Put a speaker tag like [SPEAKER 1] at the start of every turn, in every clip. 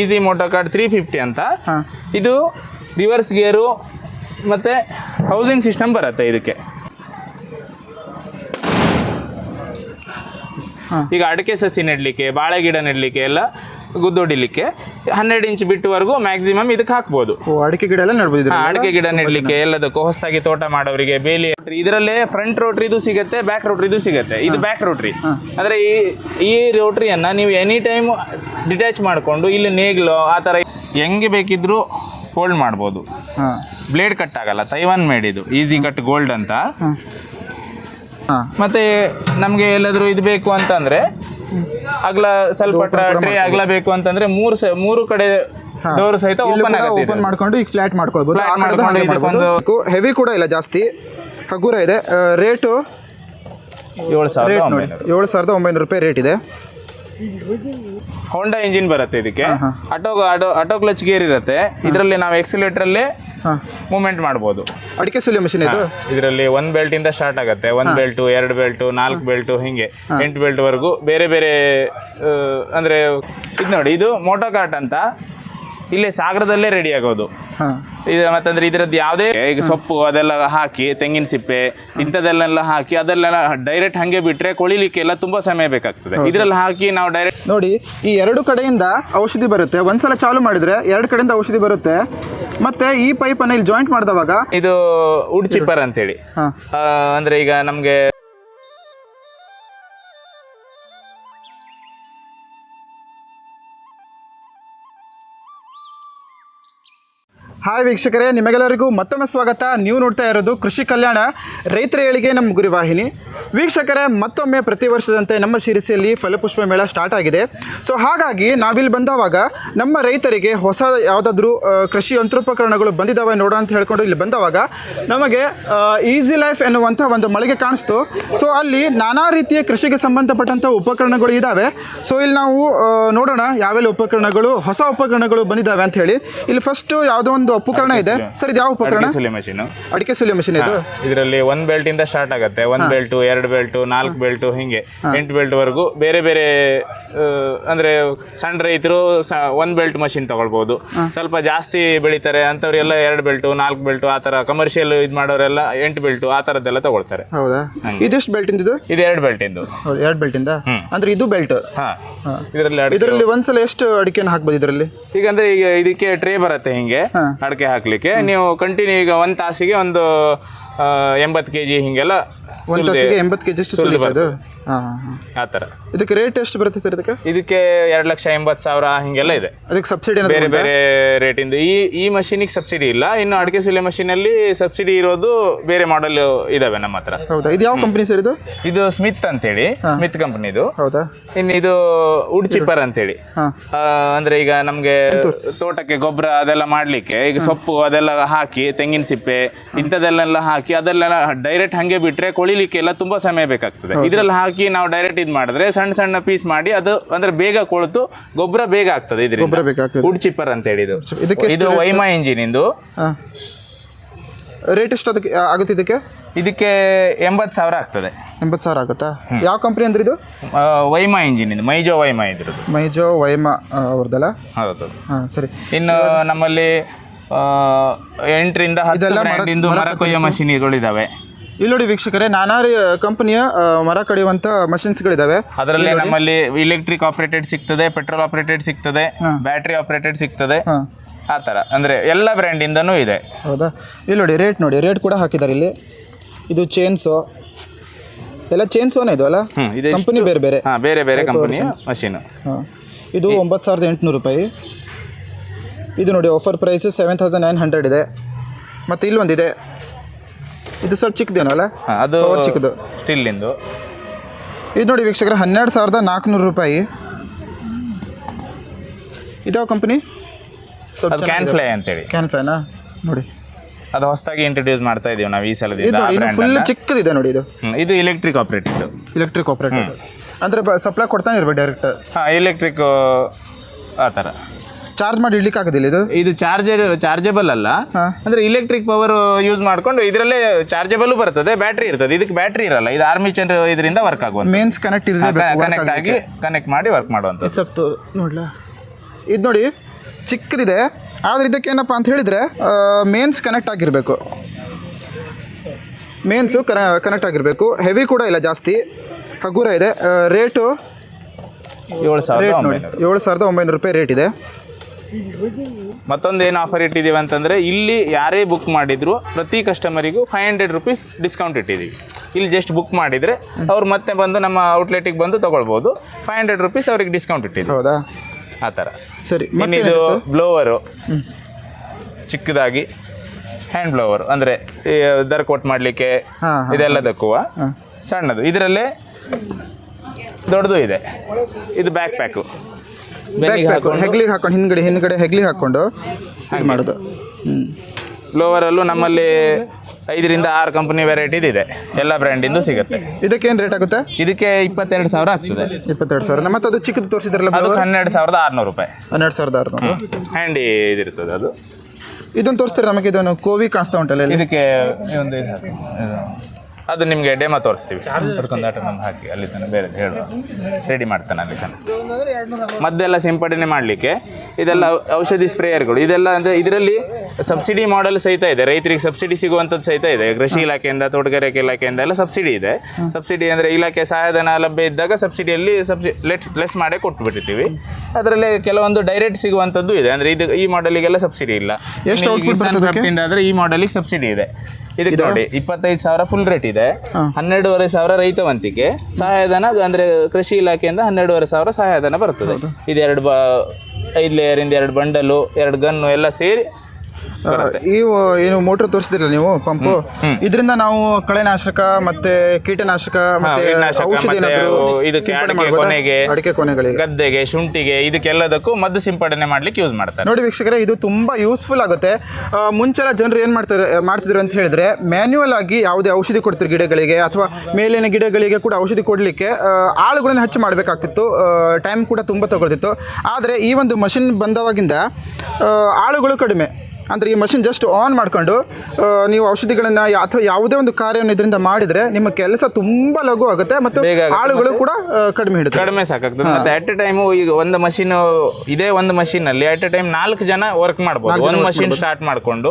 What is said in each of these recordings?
[SPEAKER 1] Easy moto card three fifty ಅಂತ. ಇದು reverse ಗೇರು ಮತ್ತು ಹೌಸಿಂಗ್ ಸಿಸ್ಟಮ್ ಬರುತ್ತೆ ಇದಕ್ಕೆ. ಈಗ ಅಡಿಕೆ ಸಸಿ ನೆಡಲಿಕ್ಕೆ ಬಾಳೆ ಗಿಡ ನೆಡಲಿಕ್ಕೆ ಎಲ್ಲ ಗುದ್ದೊಡಿಲಿಕ್ಕೆ ಹನ್ನೆರಡು ಇಂಚ್ ಬಿಟ್ಟುವರೆಗೂ ಮ್ಯಾಕ್ಸಿಮಮ್ ಇದಕ್ಕೆ ಹಾಕ್ಬೋದು.
[SPEAKER 2] ಅಡಿಕೆ ಗಿಡ ಎಲ್ಲ ನೆಡ್ಬೋದು
[SPEAKER 1] ಅಡಿಕೆ ಗಿಡ ನೆಡ್ಲಿಕ್ಕೆ ಎಲ್ಲದಕ್ಕೂ ಹೊಸದಾಗಿ ತೋಟ ಮಾಡೋರಿಗೆ ಬೇಲಿ ಇದರಲ್ಲೇ ಫ್ರಂಟ್ ರೋಟ್ರಿದು ಸಿಗುತ್ತೆ ಬ್ಯಾಕ್ ರೋಟ್ರಿದು ಸಿಗುತ್ತೆ. ಇದು ಬ್ಯಾಕ್ ರೋಟ್ರಿ ಅಂದ್ರೆ ಈ ಈ ರೋಟ್ರಿಯನ್ನ ನೀವು ಎನಿ ಟೈಮ್ ಡಿಟ್ಯಾಚ್ ಮಾಡಿಕೊಂಡು ಇಲ್ಲಿ ನೇಗ್ಲು ಆ ಥರ ಹೆಂಗೆ ಬೇಕಿದ್ರೂ ಫೋಲ್ಡ್ ಮಾಡ್ಬೋದು. ಬ್ಲೇಡ್ ಕಟ್ ಆಗಲ್ಲ ತೈವಾನ್ ಮೇಡ್ ಇದು. ಈಸಿ ಕಟ್ ಗೋಲ್ಡ್ ಅಂತ. ಮತ್ತೆ ನಮಗೆ ಎಲ್ಲಾದರೂ ಇದು ಬೇಕು ಅಂತಂದ್ರೆ ಅಗಲ ಸ್ವಲ್ಪ ಟ್ರೇ ಅಗಲ ಬೇಕು ಅಂತಂದ್ರೆ ಮೂರು ಮೂರು ಕಡೆ ಡೋರ್ ಸಹಿತ ಓಪನ್ ಆಗುತ್ತೆ
[SPEAKER 2] ಓಪನ್ ಮಾಡ್ಕೊಂಡು ಈಗ ಫ್ಲಾಟ್ ಮಾಡ್ಕೊಳ್ಬಹುದು ಹೆವಿ ಕೂಡ ಇಲ್ಲ ಜಾಸ್ತಿ. ಹಗುರ ಇದೆ. ರೇಟು
[SPEAKER 1] ಏಳು ಸಾವಿರದ
[SPEAKER 2] ನೋಡಿ. ಏಳು ಸಾವಿರದ ಒಂಬೈನೂರು ರೂಪಾಯಿ ರೇಟ್ ಇದೆ.
[SPEAKER 1] ಹೋಂಡಾ ಇಂಜಿನ್ ಬರುತ್ತೆ ಇದಕ್ಕೆ. ಆಟೋ ಆಟೋ ಕ್ಲಚ್ ಗೇರ್ ಇರುತ್ತೆ. ಇದರಲ್ಲಿ ನಾವು ಎಕ್ಸಿಲೇಟರ್ ಅಲ್ಲೇ ಮೂವ್ಮೆಂಟ್ ಮಾಡ್ಬೋದು.
[SPEAKER 2] ಅಡಿಕೆ ಸುಲಿಯೋ ಮಿಷಿನ್ ಇದು?
[SPEAKER 1] ಇದರಲ್ಲಿ ಒಂದ್ ಬೆಲ್ಟ್ ಇಂದ ಸ್ಟಾರ್ಟ್ ಆಗುತ್ತೆ. ಒಂದ್ ಬೆಲ್ಟು ಎರಡು ಬೆಲ್ಟ್ ನಾಲ್ಕು ಬೆಲ್ಟ್ ಹಿಂಗೆ. ಎಂಟು ಬೆಲ್ಟ್ ವರೆಗೂ ಬೇರೆ ಬೇರೆ ಆ, ಅಂದ್ರೆ ಇದು ನೋಡಿ ಇದು ಮೋಟೋ ಕಾರ್ಟ್ ಅಂತ. ಇಲ್ಲಿ ಸಾಗರದಲ್ಲೇ ರೆಡಿ ಆಗೋದು.
[SPEAKER 2] ಹಾಂ.
[SPEAKER 1] ಇದು ಮತ್ತಂದ್ರೆ ಇದರದ್ದು ಯಾವುದೇ ಈಗ ಸೊಪ್ಪು ಅದೆಲ್ಲ ಹಾಕಿ ತೆಂಗಿನ ಸಿಪ್ಪೆ ಇಂಥದ್ದೆಲ್ಲ ಹಾಕಿ ಅದೆಲ್ಲ ಡೈರೆಕ್ಟ್ ಹಂಗೆ ಬಿಟ್ರೆ ಕೊಳಿಲಿಕ್ಕೆಲ್ಲ ತುಂಬಾ ಸಮಯ ಬೇಕಾಗ್ತದೆ. ಇದ್ರಲ್ಲಿ ಹಾಕಿ ನಾವು ಡೈರೆಕ್ಟ್
[SPEAKER 2] ನೋಡಿ ಈ ಎರಡು ಕಡೆಯಿಂದ ಔಷಧಿ ಬರುತ್ತೆ. ಒಂದ್ಸಲ ಚಾಲು ಮಾಡಿದ್ರೆ ಎರಡು ಕಡೆಯಿಂದ ಔಷಧಿ ಬರುತ್ತೆ. ಮತ್ತೆ ಈ ಪೈಪ್ ಅನ್ನ ಇಲ್ಲಿ ಜಾಯಿಂಟ್ ಮಾಡಿದವಾಗ
[SPEAKER 1] ಇದು ಉಡ್ ಚಿಪ್ಪರ್ ಅಂತೇಳಿ. ಅಂದ್ರೆ ಈಗ ನಮ್ಗೆ
[SPEAKER 2] ಹಾಯ್ ವೀಕ್ಷಕರೇ, ನಿಮಗೆಲ್ಲರಿಗೂ ಮತ್ತೊಮ್ಮೆ ಸ್ವಾಗತ. ನೀವು ನೋಡ್ತಾ ಇರೋದು ಕೃಷಿ ಕಲ್ಯಾಣ ರೈತರ ಏಳಿಗೆ ನಮ್ಮ ಗುರಿವಾಹಿನಿ ವೀಕ್ಷಕರೇ, ಮತ್ತೊಮ್ಮೆ ಪ್ರತಿ ವರ್ಷದಂತೆ ನಮ್ಮ ಶಿರಸಿಯಲ್ಲಿ ಫಲಪುಷ್ಪ ಮೇಳ ಸ್ಟಾರ್ಟ್ ಆಗಿದೆ. ಸೊ ಹಾಗಾಗಿ ನಾವಿಲ್ಲಿ ಬಂದವಾಗ ನಮ್ಮ ರೈತರಿಗೆ ಹೊಸ ಯಾವುದಾದ್ರೂ ಕೃಷಿ ಯಂತ್ರೋಪಕರಣಗಳು ಬಂದಿದ್ದಾವೆ ನೋಡೋ ಅಂತ ಹೇಳ್ಕೊಂಡು ಇಲ್ಲಿ ಬಂದವಾಗ ನಮಗೆ ಈಸಿ ಲೈಫ್ ಎನ್ನುವಂಥ ಒಂದು ಮಳಿಗೆ ಕಾಣಿಸ್ತು. ಸೊ ಅಲ್ಲಿ ನಾನಾ ರೀತಿಯ ಕೃಷಿಗೆ ಸಂಬಂಧಪಟ್ಟಂಥ ಉಪಕರಣಗಳು ಇದ್ದಾವೆ ಸೊ ಇಲ್ಲಿ ನಾವು ನೋಡೋಣ ಯಾವೆಲ್ಲ ಉಪಕರಣಗಳು, ಹೊಸ ಉಪಕರಣಗಳು ಬಂದಿದ್ದಾವೆ ಅಂತ ಹೇಳಿ. ಇಲ್ಲಿ ಫಸ್ಟು ಯಾವುದೋ ಒಂದು ಉಪಕರಣ ಇದೆ. ಸರ್ ಇದು ಯಾವ ಉಪಕರಣ?
[SPEAKER 1] ಸುಲಿ ಮಷೀನ್.
[SPEAKER 2] ಅಡಿಕೆ ಸುಲಿ ಮಷೀನ್ ಇದು?
[SPEAKER 1] ಇದರಲ್ಲಿ ಒಂದ್ ಬೆಲ್ಟ್ ಇಂದ ಸ್ಟಾರ್ಟ್ ಆಗುತ್ತೆ. ಒಂದ್ ಬೆಲ್ಟ್ ಎರಡ್ ಬೆಲ್ಟ್ ನಾಲ್ಕು ಬೆಲ್ಟ್ ಹಿಂಗೆ. ಎಂಟು ಬೆಲ್ಟ್ ವರೆಗೂ ಬೇರೆ ಬೇರೆ ಆ, ಅಂದ್ರೆ ಸಣ್ಣ ರೈತರು ಒಂದ್ ಬೆಲ್ಟ್ ಮಷಿನ್ ತಗೊಳ್ಬಹುದು ಸ್ವಲ್ಪ ಜಾಸ್ತಿ ಬೆಳಿತಾರೆ ಅಂತವ್ರೆಲ್ಲ ಎರಡ್ ಬೆಲ್ಟ್ ನಾಲ್ಕು ಬೆಲ್ಟ್ ಆತರ ತರ ಕಮರ್ಷಿಯಲ್ ಇದ್ ಮಾಡೋರೆಲ್ಲ ಎಂಟು ಬೆಲ್ಟ್ ಆ ತರದ್ದೆಲ್ಲ ತಗೊಳ್ತಾರೆ.
[SPEAKER 2] ಹೌದಾ? ಇದೆಷ್ಟು ಬೆಲ್ಟ್ ಇದು
[SPEAKER 1] ಇದು ಎರಡ್ ಬೆಲ್ಟ್ ಇಂದು.
[SPEAKER 2] ಹೌದು ಎರಡು ಇಂದ? ಅಂದ್ರೆ ಇದು ಬೆಲ್ಟ್
[SPEAKER 1] ಹಾ. ಇದರಲ್ಲಿ
[SPEAKER 2] ಇದರಲ್ಲಿ ಒಂದ್ಸಲ ಎಷ್ಟು ಅಡಿಕೆನ ಹಾಕ್ಬೋದು ಇದರಲ್ಲಿ?
[SPEAKER 1] ಈಗ ಅಂದ್ರೆ ಈಗ ಇದಕ್ಕೆ ಟ್ರೇ ಬರುತ್ತೆ ಹಿಂಗೆ. ಅಡಿಕೆ ಹಾಕಲಿಕ್ಕೆ. ನೀವು ಕಂಟಿನ್ಯೂ ಈಗ ಒಂದು ತಾಸಿಗೆ ಒಂದು ಎಂಬತ್ತು ಕೆ ಜಿ ಹಿಂಗೆಲ್ಲ
[SPEAKER 2] ಒಂದು ತಾಸಿಗೆ ಎಂಬತ್ತು ಕೆ ಜಿ ಅಷ್ಟು ಸುಲಿತಾ ಹಾಂ ಹಾಂ
[SPEAKER 1] ಆ ಥರ.
[SPEAKER 2] ಇದಕ್ಕೆ ರೇಟ್ ಎಷ್ಟು ಬರುತ್ತೆ ಸರ್ ಇದಕ್ಕೆ?
[SPEAKER 1] ಇದಕ್ಕೆ ಎರಡು ಲಕ್ಷ ಎಂಬತ್ತು ಸಾವಿರ ಹಿಂಗೆಲ್ಲ ಇದೆ.
[SPEAKER 2] ಅದಕ್ಕೆ ಸಬ್ಸಿಡಿ
[SPEAKER 1] ಬೇರೆ ಬೇರೆ ರೇಟಿಂದ ಈ ಈ ಮಷೀನಿಗೆ ಸಬ್ಸಿಡಿ ಇಲ್ಲ. ಇನ್ನು ಅಡಿಕೆ ಸುಲಿ ಮಷೀನಲ್ಲಿ ಸಬ್ಸಿಡಿ ಇರೋದು ಬೇರೆ ಮಾಡೆಲ್ ಇದಾವೆ ನಮ್ಮ ಹತ್ರ.
[SPEAKER 2] ಹೌದಾ? ಇದು ಯಾವ ಕಂಪನಿ ಸರ್ ಇದು?
[SPEAKER 1] ಇದು ಸ್ಮಿತ್ ಅಂತೇಳಿ. ಸ್ಮಿತ್ ಕಂಪನಿದು
[SPEAKER 2] ಹೌದಾ?
[SPEAKER 1] ಇನ್ನು ಇದು ವುಡ್ ಚಿಪ್ಪರ್ ಅಂತೇಳಿ.
[SPEAKER 2] ಹೇಳಿ
[SPEAKER 1] ಆ, ಅಂದ್ರೆ ಈಗ ನಮ್ಗೆ ತೋಟಕ್ಕೆ ಗೊಬ್ಬರ ಅದೆಲ್ಲ ಮಾಡ್ಲಿಕ್ಕೆ ಈಗ ಸೊಪ್ಪು ಅದೆಲ್ಲ ಹಾಕಿ ತೆಂಗಿನ ಸಿಪ್ಪೆ ಇಂಥದ್ದೆಲ್ಲ ಹಾಕಿ. ಅದೆಲ್ಲ ಡೈರೆಕ್ಟ್ ಹಂಗೆ ಬಿಟ್ರೆ ಕೊಳಿಲಿಕ್ಕೆಲ್ಲ ತುಂಬ ಸಮಯ ಬೇಕಾಗ್ತದೆ. ಇದರಲ್ಲಿ ಹಾಕಿ ನಾವು ಡೈರೆಕ್ಟ್ ಇದು ಮಾಡಿದ್ರೆ ಸಣ್ಣ ಸಣ್ಣ ಪೀಸ್ ಮಾಡಿ ಅದು ಅಂದ್ರೆ ಬೇಗ ಕೊಳತು ಗೊಬ್ಬರ ಬೇಗ ಆಗ್ತದೆ
[SPEAKER 2] ಗೊಬ್ಬರ
[SPEAKER 1] ಇದರಿಂದ ವುಡ್ ಚಿಪ್ಪರ್ ಅಂತ ಹೇಳಿದ್ರು ಇದು
[SPEAKER 2] ಇದಕ್ಕೆ
[SPEAKER 1] ಇದು ವೈಮಾ ಇಂಜಿನ್ ಇಂದು.
[SPEAKER 2] ರೇಟ್ ಎಷ್ಟು ಅದಕ್ಕೆ ಆಗುತ್ತೆ ಇದಕ್ಕೆ?
[SPEAKER 1] ಇದಕ್ಕೆ ಎಂಬತ್ತು ಸಾವಿರ ಆಗ್ತದೆ.
[SPEAKER 2] ಎಂಬತ್ತು ಸಾವಿರ ಆಗುತ್ತಾ? ಯಾವ ಕಂಪ್ನಿ ಅಂದ್ರೆ ಇದು?
[SPEAKER 1] ವೈಮಾ ಇಂಜಿನ್ ಇದು ಮೈಜೋ ವೈಮಾ ಇದ್ರದ್ದು.
[SPEAKER 2] ಮೈಜೋ ವೈಮಾ ಅವ್ರದ್ದಲ್ಲ?
[SPEAKER 1] ಹೌದು.
[SPEAKER 2] ಹಾಂ ಸರಿ.
[SPEAKER 1] ಇನ್ನು ನಮ್ಮಲ್ಲಿ ಎಂಟರಿಂದ ಹತ್ತು
[SPEAKER 2] ಇದೆಲ್ಲ ಮರ-
[SPEAKER 1] ಬ್ರ್ಯಾಂಡಿಂದು
[SPEAKER 2] ಮರ
[SPEAKER 1] ಮರ ಕೊಯ್ಯೋ ಮಷೀನ್ಗಳಿದಾವೆ.
[SPEAKER 2] ಇಲ್ಲಿ ನೋಡಿ ವೀಕ್ಷಕರೇ ನಾನಾ ಕಂಪನಿಯ ಮರ ಕಡಿಯುವಂಥ ಮಷಿನ್ಸ್ಗಳಿದಾವೆ.
[SPEAKER 1] ಅದರಲ್ಲಿ ನಮ್ಮಲ್ಲಿ ಇಲೆಕ್ಟ್ರಿಕ್ ಆಪರೇಟೆಡ್ ಸಿಗ್ತದೆ ಪೆಟ್ರೋಲ್ ಆಪರೇಟೆಡ್ ಸಿಗ್ತದೆ ಬ್ಯಾಟ್ರಿ ಆಪರೇಟೆಡ್ ಸಿಗ್ತದೆ. ಆ ಥರ. ಅಂದರೆ ಎಲ್ಲ ಬ್ರ್ಯಾಂಡಿಂದನೂ ಇದೆ.
[SPEAKER 2] ಹೌದಾ? ಇಲ್ಲಿ ನೋಡಿ ರೇಟ್ ನೋಡಿ ರೇಟ್ ಕೂಡ ಹಾಕಿದ್ದಾರೆ ಇಲ್ಲಿ. ಇದು ಚೇನ್ಸ್ ಎಲ್ಲ ಚೇನ್ಸೋನೇ ಇದು ಅಲ್ಲ?
[SPEAKER 1] ಇದೆ
[SPEAKER 2] ಕಂಪನಿ ಬೇರೆ ಬೇರೆ.
[SPEAKER 1] ಹಾಂ ಬೇರೆ ಬೇರೆ ಕಂಪನಿಯ ಮಷೀನು
[SPEAKER 2] ಹಾಂ. ಇದು ಒಂಬತ್ತು ಸಾವಿರದ ಎಂಟುನೂರು ರೂಪಾಯಿ. ಇದು ನೋಡಿ offer price seven thousand nine hundred ಇದೆ. ಮತ್ತು ಇಲ್ಲೊಂದಿದೆ. ಇದು ಸ್ವಲ್ಪ
[SPEAKER 1] ಚಿಕ್ಕದೇನಲ್ಲ ಅದು
[SPEAKER 2] ಚಿಕ್ಕದು.
[SPEAKER 1] ಸ್ಟಿಲ್ಲಿಂದು
[SPEAKER 2] ಇದು. ನೋಡಿ ವೀಕ್ಷಕರ ಹನ್ನೆರಡು ಸಾವಿರದ ನಾಲ್ಕುನೂರು ರೂಪಾಯಿ. ಇದಾವ ಕಂಪ್ನಿ ಸ್ವಲ್ಪ
[SPEAKER 1] ಅದು ಕ್ಯಾನ್ ಫ್ಲೈ ಅಂತೇಳಿ.
[SPEAKER 2] ನೋಡಿ.
[SPEAKER 1] ಅದು ಹೊಸದಾಗಿ ಇಂಟ್ರೊಡ್ಯೂಸ್ ಮಾಡ್ತಾ ಇದೀವಿ ನಾವು ಈ
[SPEAKER 2] ಇದು ನೋಡಿ ಇನ್ನು ಫುಲ್. ಚಿಕ್ಕದಿದೆ ನೋಡಿ ಇದು.
[SPEAKER 1] ಇದು ಎಲೆಕ್ಟ್ರಿಕ್ ಆಪರೇಟೆಡ್
[SPEAKER 2] ಎಲೆಕ್ಟ್ರಿಕ್ ಆಪ್ರೇಟೆಡ್ ಅಂದರೆ ಸಪ್ಲೈ ಕೊಡ್ತಾನೆ ಇರ್ಬೇಕು ಡೈರೆಕ್ಟ್
[SPEAKER 1] ಹಾಂ ಎಲೆಕ್ಟ್ರಿಕ್ ಆ ಥರ
[SPEAKER 2] ಚಾರ್ಜ್ ಮಾಡಿ ಇಡ್ಲಿಕ್ಕೆ ಆಗೋದಿಲ್ಲ ಇದು?
[SPEAKER 1] ಇದು ಚಾರ್ಜರ್ ಚಾರ್ಜಬಲ್ ಅಲ್ಲ. ಅಂದ್ರೆ ಇಲೆಕ್ಟ್ರಿಕ್ ಪವರ್ ಯೂಸ್ ಮಾಡ್ಕೊಂಡು ಇದರಲ್ಲೇ ಚಾರ್ಜಬಲ್ ಬರ್ತದೆ ಬ್ಯಾಟ್ರಿ ಇರ್ತದೆ. ಇದಕ್ಕೆ ಬ್ಯಾಟ್ರಿ ಇರಲ್ಲ. ಇದು ಆರ್ಮಿ ಆರ್ಮಿಚರ್ ಇದರಿಂದ ವರ್ಕ್ ಆಗುವಂತ
[SPEAKER 2] ಮೇನ್ಸ್ ಕನೆಕ್ಟ್ ಇರಬೇಕು
[SPEAKER 1] ಕನೆಕ್ಟ್ ಆಗಿ ಕನೆಕ್ಟ್ ಮಾಡಿ ವರ್ಕ್ ಮಾಡುವಂತ
[SPEAKER 2] ಸ್ವಲ್ಪ ತೋ- ನೋಡ್ಲಾ? ಇದು ನೋಡಿ ಚಿಕ್ಕದಿದೆ. ಆದರೆ ಇದಕ್ಕೇನಪ್ಪ ಅಂತ ಹೇಳಿದ್ರೆ ಮೇನ್ಸ್ ಕನೆಕ್ಟ್ ಆಗಿರಬೇಕು. ಮೇನ್ಸು ಕನ ಕನೆಕ್ಟ್ ಆಗಿರಬೇಕು. ಹೆವಿ ಕೂಡ ಇಲ್ಲ ಜಾಸ್ತಿ. ಹಗುರ ಇದೆ. ರೇಟು
[SPEAKER 1] ಏಳು ಸಾವಿರ
[SPEAKER 2] ರೇಟ್ ನೋಡಿ
[SPEAKER 1] ಒಂಬೈನೂರು.
[SPEAKER 2] ಏಳು ಸಾವಿರದ ಒಂಬೈನೂರು ರೂಪಾಯಿ ರೇಟ್ ಇದೆ.
[SPEAKER 1] ಮತ್ತೊಂದು ಏನು ಆಫರ್ ಇಟ್ಟಿದ್ದೀವಿ ಅಂತಂದರೆ ಇಲ್ಲಿ ಯಾರೇ ಬುಕ್ ಮಾಡಿದ್ರು ಪ್ರತಿ ಕಸ್ಟಮರಿಗೂ ಫೈವ್ ಹಂಡ್ರೆಡ್ ರುಪೀಸ್ ಡಿಸ್ಕೌಂಟ್ ಇಟ್ಟಿದ್ದೀವಿ ಇಲ್ಲಿ ಜಸ್ಟ್ ಬುಕ್ ಮಾಡಿದರೆ ಅವ್ರು ಮತ್ತೆ ಬಂದು ನಮ್ಮ ಔಟ್ಲೆಟಿಗೆ ಬಂದು ತೊಗೊಳ್ಬೋದು. ಫೈವ್ ಹಂಡ್ರೆಡ್ ರುಪೀಸ್ ಅವ್ರಿಗೆ ಡಿಸ್ಕೌಂಟ್ ಇಟ್ಟಿದ್ದೀವಿ
[SPEAKER 2] ಹೌದಾ?
[SPEAKER 1] ಆ ಥರ.
[SPEAKER 2] ಸರಿ
[SPEAKER 1] ಇನ್ನಿದು ಬ್ಲೋವರು ಚಿಕ್ಕದಾಗಿ ಹ್ಯಾಂಡ್ ಬ್ಲೋವರ್ ಅಂದರೆ ದರ ಕೋಟ್ ಮಾಡಲಿಕ್ಕೆ ಇದೆಲ್ಲದಕ್ಕೂ ಸಣ್ಣದು. ಇದರಲ್ಲೇ ದೊಡ್ಡದು ಇದೆ. ಇದು ಬ್ಯಾಕ್ ಪ್ಯಾಕು
[SPEAKER 2] ಬ್ಯಾಕ್ ಹೆಗ್ಲಿಗೆ ಹಾಕೊಂಡು ಹಿಂದ್ಗಡೆ ಹಿಂದ್ಗಡೆ ಹೆಗ್ಲಿಗೆ ಹಾಕೊಂಡು ಇದು ಮಾಡೋದು. ಹ್ಞೂ
[SPEAKER 1] ಅಲ್ಲೂ ನಮ್ಮಲ್ಲಿ ಐದರಿಂದ ಆರು ಕಂಪನಿ ವೆರೈಟಿದು ಇದೆ. ಎಲ್ಲ ಬ್ರ್ಯಾಂಡಿಂದು ಸಿಗುತ್ತೆ.
[SPEAKER 2] ಇದಕ್ಕೇನು ರೇಟ್ ಆಗುತ್ತೆ?
[SPEAKER 1] ಇದಕ್ಕೆ ಇಪ್ಪತ್ತೆರಡು ಸಾವಿರ ಆಗ್ತದೆ.
[SPEAKER 2] ಇಪ್ಪತ್ತೆರಡು ಸಾವಿರ. ಮತ್ತು ಅದು ಚಿಕ್ಕದು ತೋರಿಸಿದ್ರಲ್ಲ
[SPEAKER 1] ಅದು ಹನ್ನೆರಡು ಸಾವಿರದ ಆರುನೂರು ರೂಪಾಯಿ.
[SPEAKER 2] ಹನ್ನೆರಡು ಸಾವಿರದ ಆರುನೂರು.
[SPEAKER 1] ಹ್ಯಾಂಡಿ ಇದಿರ್ತದೆ ಅದು.
[SPEAKER 2] ಇದನ್ನು ತೋರಿಸ್ತಾರೆ ನಮಗೆ? ಇದನ್ನು ಕೋವಿ ಕಾಣಿಸ್ತಾ ಉಂಟಲ್ಲ
[SPEAKER 1] ಇದಕ್ಕೆ ಒಂದು ಇದು. ಅದು ನಿಮಗೆ ಡೆಮೋ ತೋರಿಸ್ತೀವಿ. ಅದಕ್ಕೊಂದು ಆಟ ನಮ್ಗೆ ಹಾಕಿ ಅಲ್ಲಿ ತನಕ ಬೇರೆ ಹೇಳುವ. ರೆಡಿ ಮಾಡ್ತಾನೆ ಅಲ್ಲಿ ತನಕ ಮದ್ದೆಲ್ಲ ಸಿಂಪಡಣೆ ಮಾಡಲಿಕ್ಕೆ ಇದೆಲ್ಲ ಔಷಧಿ ಸ್ಪ್ರೇಯರ್ಗಳು. ಇದೆಲ್ಲ ಅಂದರೆ ಇದರಲ್ಲಿ ಸಬ್ಸಿಡಿ ಮಾಡೆಲ್ ಸಹಿತ ಇದೆ. ರೈತರಿಗೆ ಸಬ್ಸಿಡಿ ಸಿಗುವಂಥದ್ದು ಸಹಿತ ಇದೆ. ಕೃಷಿ ಇಲಾಖೆಯಿಂದ ತೋಟಗಾರಿಕೆ ಇಲಾಖೆಯಿಂದ ಎಲ್ಲ ಸಬ್ಸಿಡಿ ಇದೆ. ಸಬ್ಸಿಡಿ ಅಂದರೆ ಇಲಾಖೆ ಸಹಾಯಧನ ಲಭ್ಯ ಇದ್ದಾಗ ಸಬ್ಸಿಡಿಯಲ್ಲಿ ಸಬ್ಸಿ ಲೆಟ್ಸ್ ಲೆಸ್ ಮಾಡೇ ಕೊಟ್ಬಿಟ್ಟಿರ್ತೀವಿ. ಅದರಲ್ಲಿ ಕೆಲವೊಂದು ಡೈರೆಕ್ಟ್ ಸಿಗುವಂಥದ್ದು ಇದೆ. ಅಂದರೆ ಇದು ಈ ಮಾಡೆಲಿಗೆಲ್ಲ ಸಬ್ಸಿಡಿ ಇಲ್ಲ.
[SPEAKER 2] ಎಷ್ಟು
[SPEAKER 1] ಆದರೆ ಈ ಮಾಡೆಲಿಗೆ ಸಬ್ಸಿಡಿ ಇದೆ. ಇದಕ್ಕೆ ನೋಡಿ ಇಪ್ಪತ್ತೈದು ಸಾವಿರ ಫುಲ್ ರೇಟ್ ಇದೆ. ಹನ್ನೆರಡೂವರೆ ಸಾವಿರ ರೈತವಂತಿಕೆ ಸಹಾಯಧನ ಅಂದರೆ ಕೃಷಿ ಇಲಾಖೆಯಿಂದ ಹನ್ನೆರಡೂವರೆ ಸಾವಿರ ಸಹಾಯಧನ ಬರ್ತದೆ. ಇದೆರಡು ಬ ಐದು ಲೇಯರಿಂದ ಎರಡು ಬಂಡಲು ಎರಡು ಗನ್ನು ಎಲ್ಲ ಸೇರಿ
[SPEAKER 2] ಈ ಏನು ಮೋಟರ್ ತೋರಿಸಿದ್ರಲ್ಲ ನೀವು ಪಂಪ್? ಇದರಿಂದ ನಾವು ಕಳೆನಾಶಕ ಮತ್ತೆ ಕೀಟನಾಶಕ ಮತ್ತೆ
[SPEAKER 1] ಕೀಟನಾಶಕ
[SPEAKER 2] ಔಷಧಿ
[SPEAKER 1] ಮತ್ತೆ
[SPEAKER 2] ಏನಾದ್ರು
[SPEAKER 1] ಇದಕ್ಕೆ
[SPEAKER 2] ಸಿಂಪಡಣೆ
[SPEAKER 1] ಅಡಿಕೆ
[SPEAKER 2] ಮಾಡ್ಬೋದಾ?
[SPEAKER 1] ಕೊನೆಗೆ
[SPEAKER 2] ಅಡಿಕೆ ಕೊನೆಗಳಿಗೆ.
[SPEAKER 1] ಗದ್ದೆಗೆ ಶುಂಠಿಗೆ ಇದಕ್ಕೆಲ್ಲದಕ್ಕೂ ಮದ್ದು ಸಿಂಪಡಣೆ ಮಾಡ್ಲಿಕ್ಕೆ ಯೂಸ್ ಮಾಡ್ತಾರೆ.
[SPEAKER 2] ನೋಡಿ ವೀಕ್ಷಕರ ಇದು ತುಂಬಾ ಯೂಸ್ಫುಲ್ ಆಗುತ್ತೆ. ಆ, ಮುಂಚೆಲ್ಲ ಜನರು ಏನ್ ಮಾಡ್ತಾರೆ ಮಾಡ್ತಿದ್ರು ಅಂತ ಹೇಳಿದ್ರೆ ಮ್ಯಾನ್ಯುವಲ್ ಆಗಿ ಯಾವುದೇ ಔಷಧಿ ಕೊಡ್ತಿದ್ರು ಗಿಡಗಳಿಗೆ ಅಥವಾ ಮೇಲಿನ ಗಿಡಗಳಿಗೆ ಕೂಡ ಔಷಧಿ ಕೊಡಲಿಕ್ಕೆ ಆಳುಗಳನ್ನ ಹಚ್ಚಿ ಮಾಡಬೇಕಾಗ್ತಿತ್ತು. ಟೈಮ್ ಕೂಡ ತುಂಬಾ ತಗೊಳ್ತಿತ್ತು. ಆದರೆ ಈ ಒಂದು ಮಷಿನ್ ಬಂದವಾಗಿಂದ ಆ, ಆಳುಗಳು ಕಡಿಮೆ. ಅಂದರೆ ಈ ಮಷಿನ್ ಜಸ್ಟ್ ಆನ್ ಮಾಡ್ಕೊಂಡು ನೀವು ಔಷಧಿಗಳನ್ನು ಅಥವಾ ಯಾವುದೇ ಒಂದು ಕಾರ್ಯವನ್ನು ಇದರಿಂದ ಮಾಡಿದರೆ ನಿಮ್ಮ ಕೆಲಸ ತುಂಬ ಲಘು ಆಗುತ್ತೆ ಮತ್ತು ಆಳುಗಳು ಕೂಡ ಕಡಿಮೆ ಹಿಡಿದು
[SPEAKER 1] ಕಡಿಮೆ ಸಾಕಾಗ್ತದೆ. ಮತ್ತೆ ಅಟ್ ಎ ಟೈಮು ಈಗ ಒಂದು ಮಷೀನ್ ಇದೇ ಒಂದು machine ಅಲ್ಲಿ ಅಟ್ ಎ ಟೈಮ್ ನಾಲ್ಕು ಜನ ವರ್ಕ್ ಮಾಡ್ಬೋದು. ಒಂದು ಮಷೀನ್ ಸ್ಟಾರ್ಟ್ ಮಾಡ್ಕೊಂಡು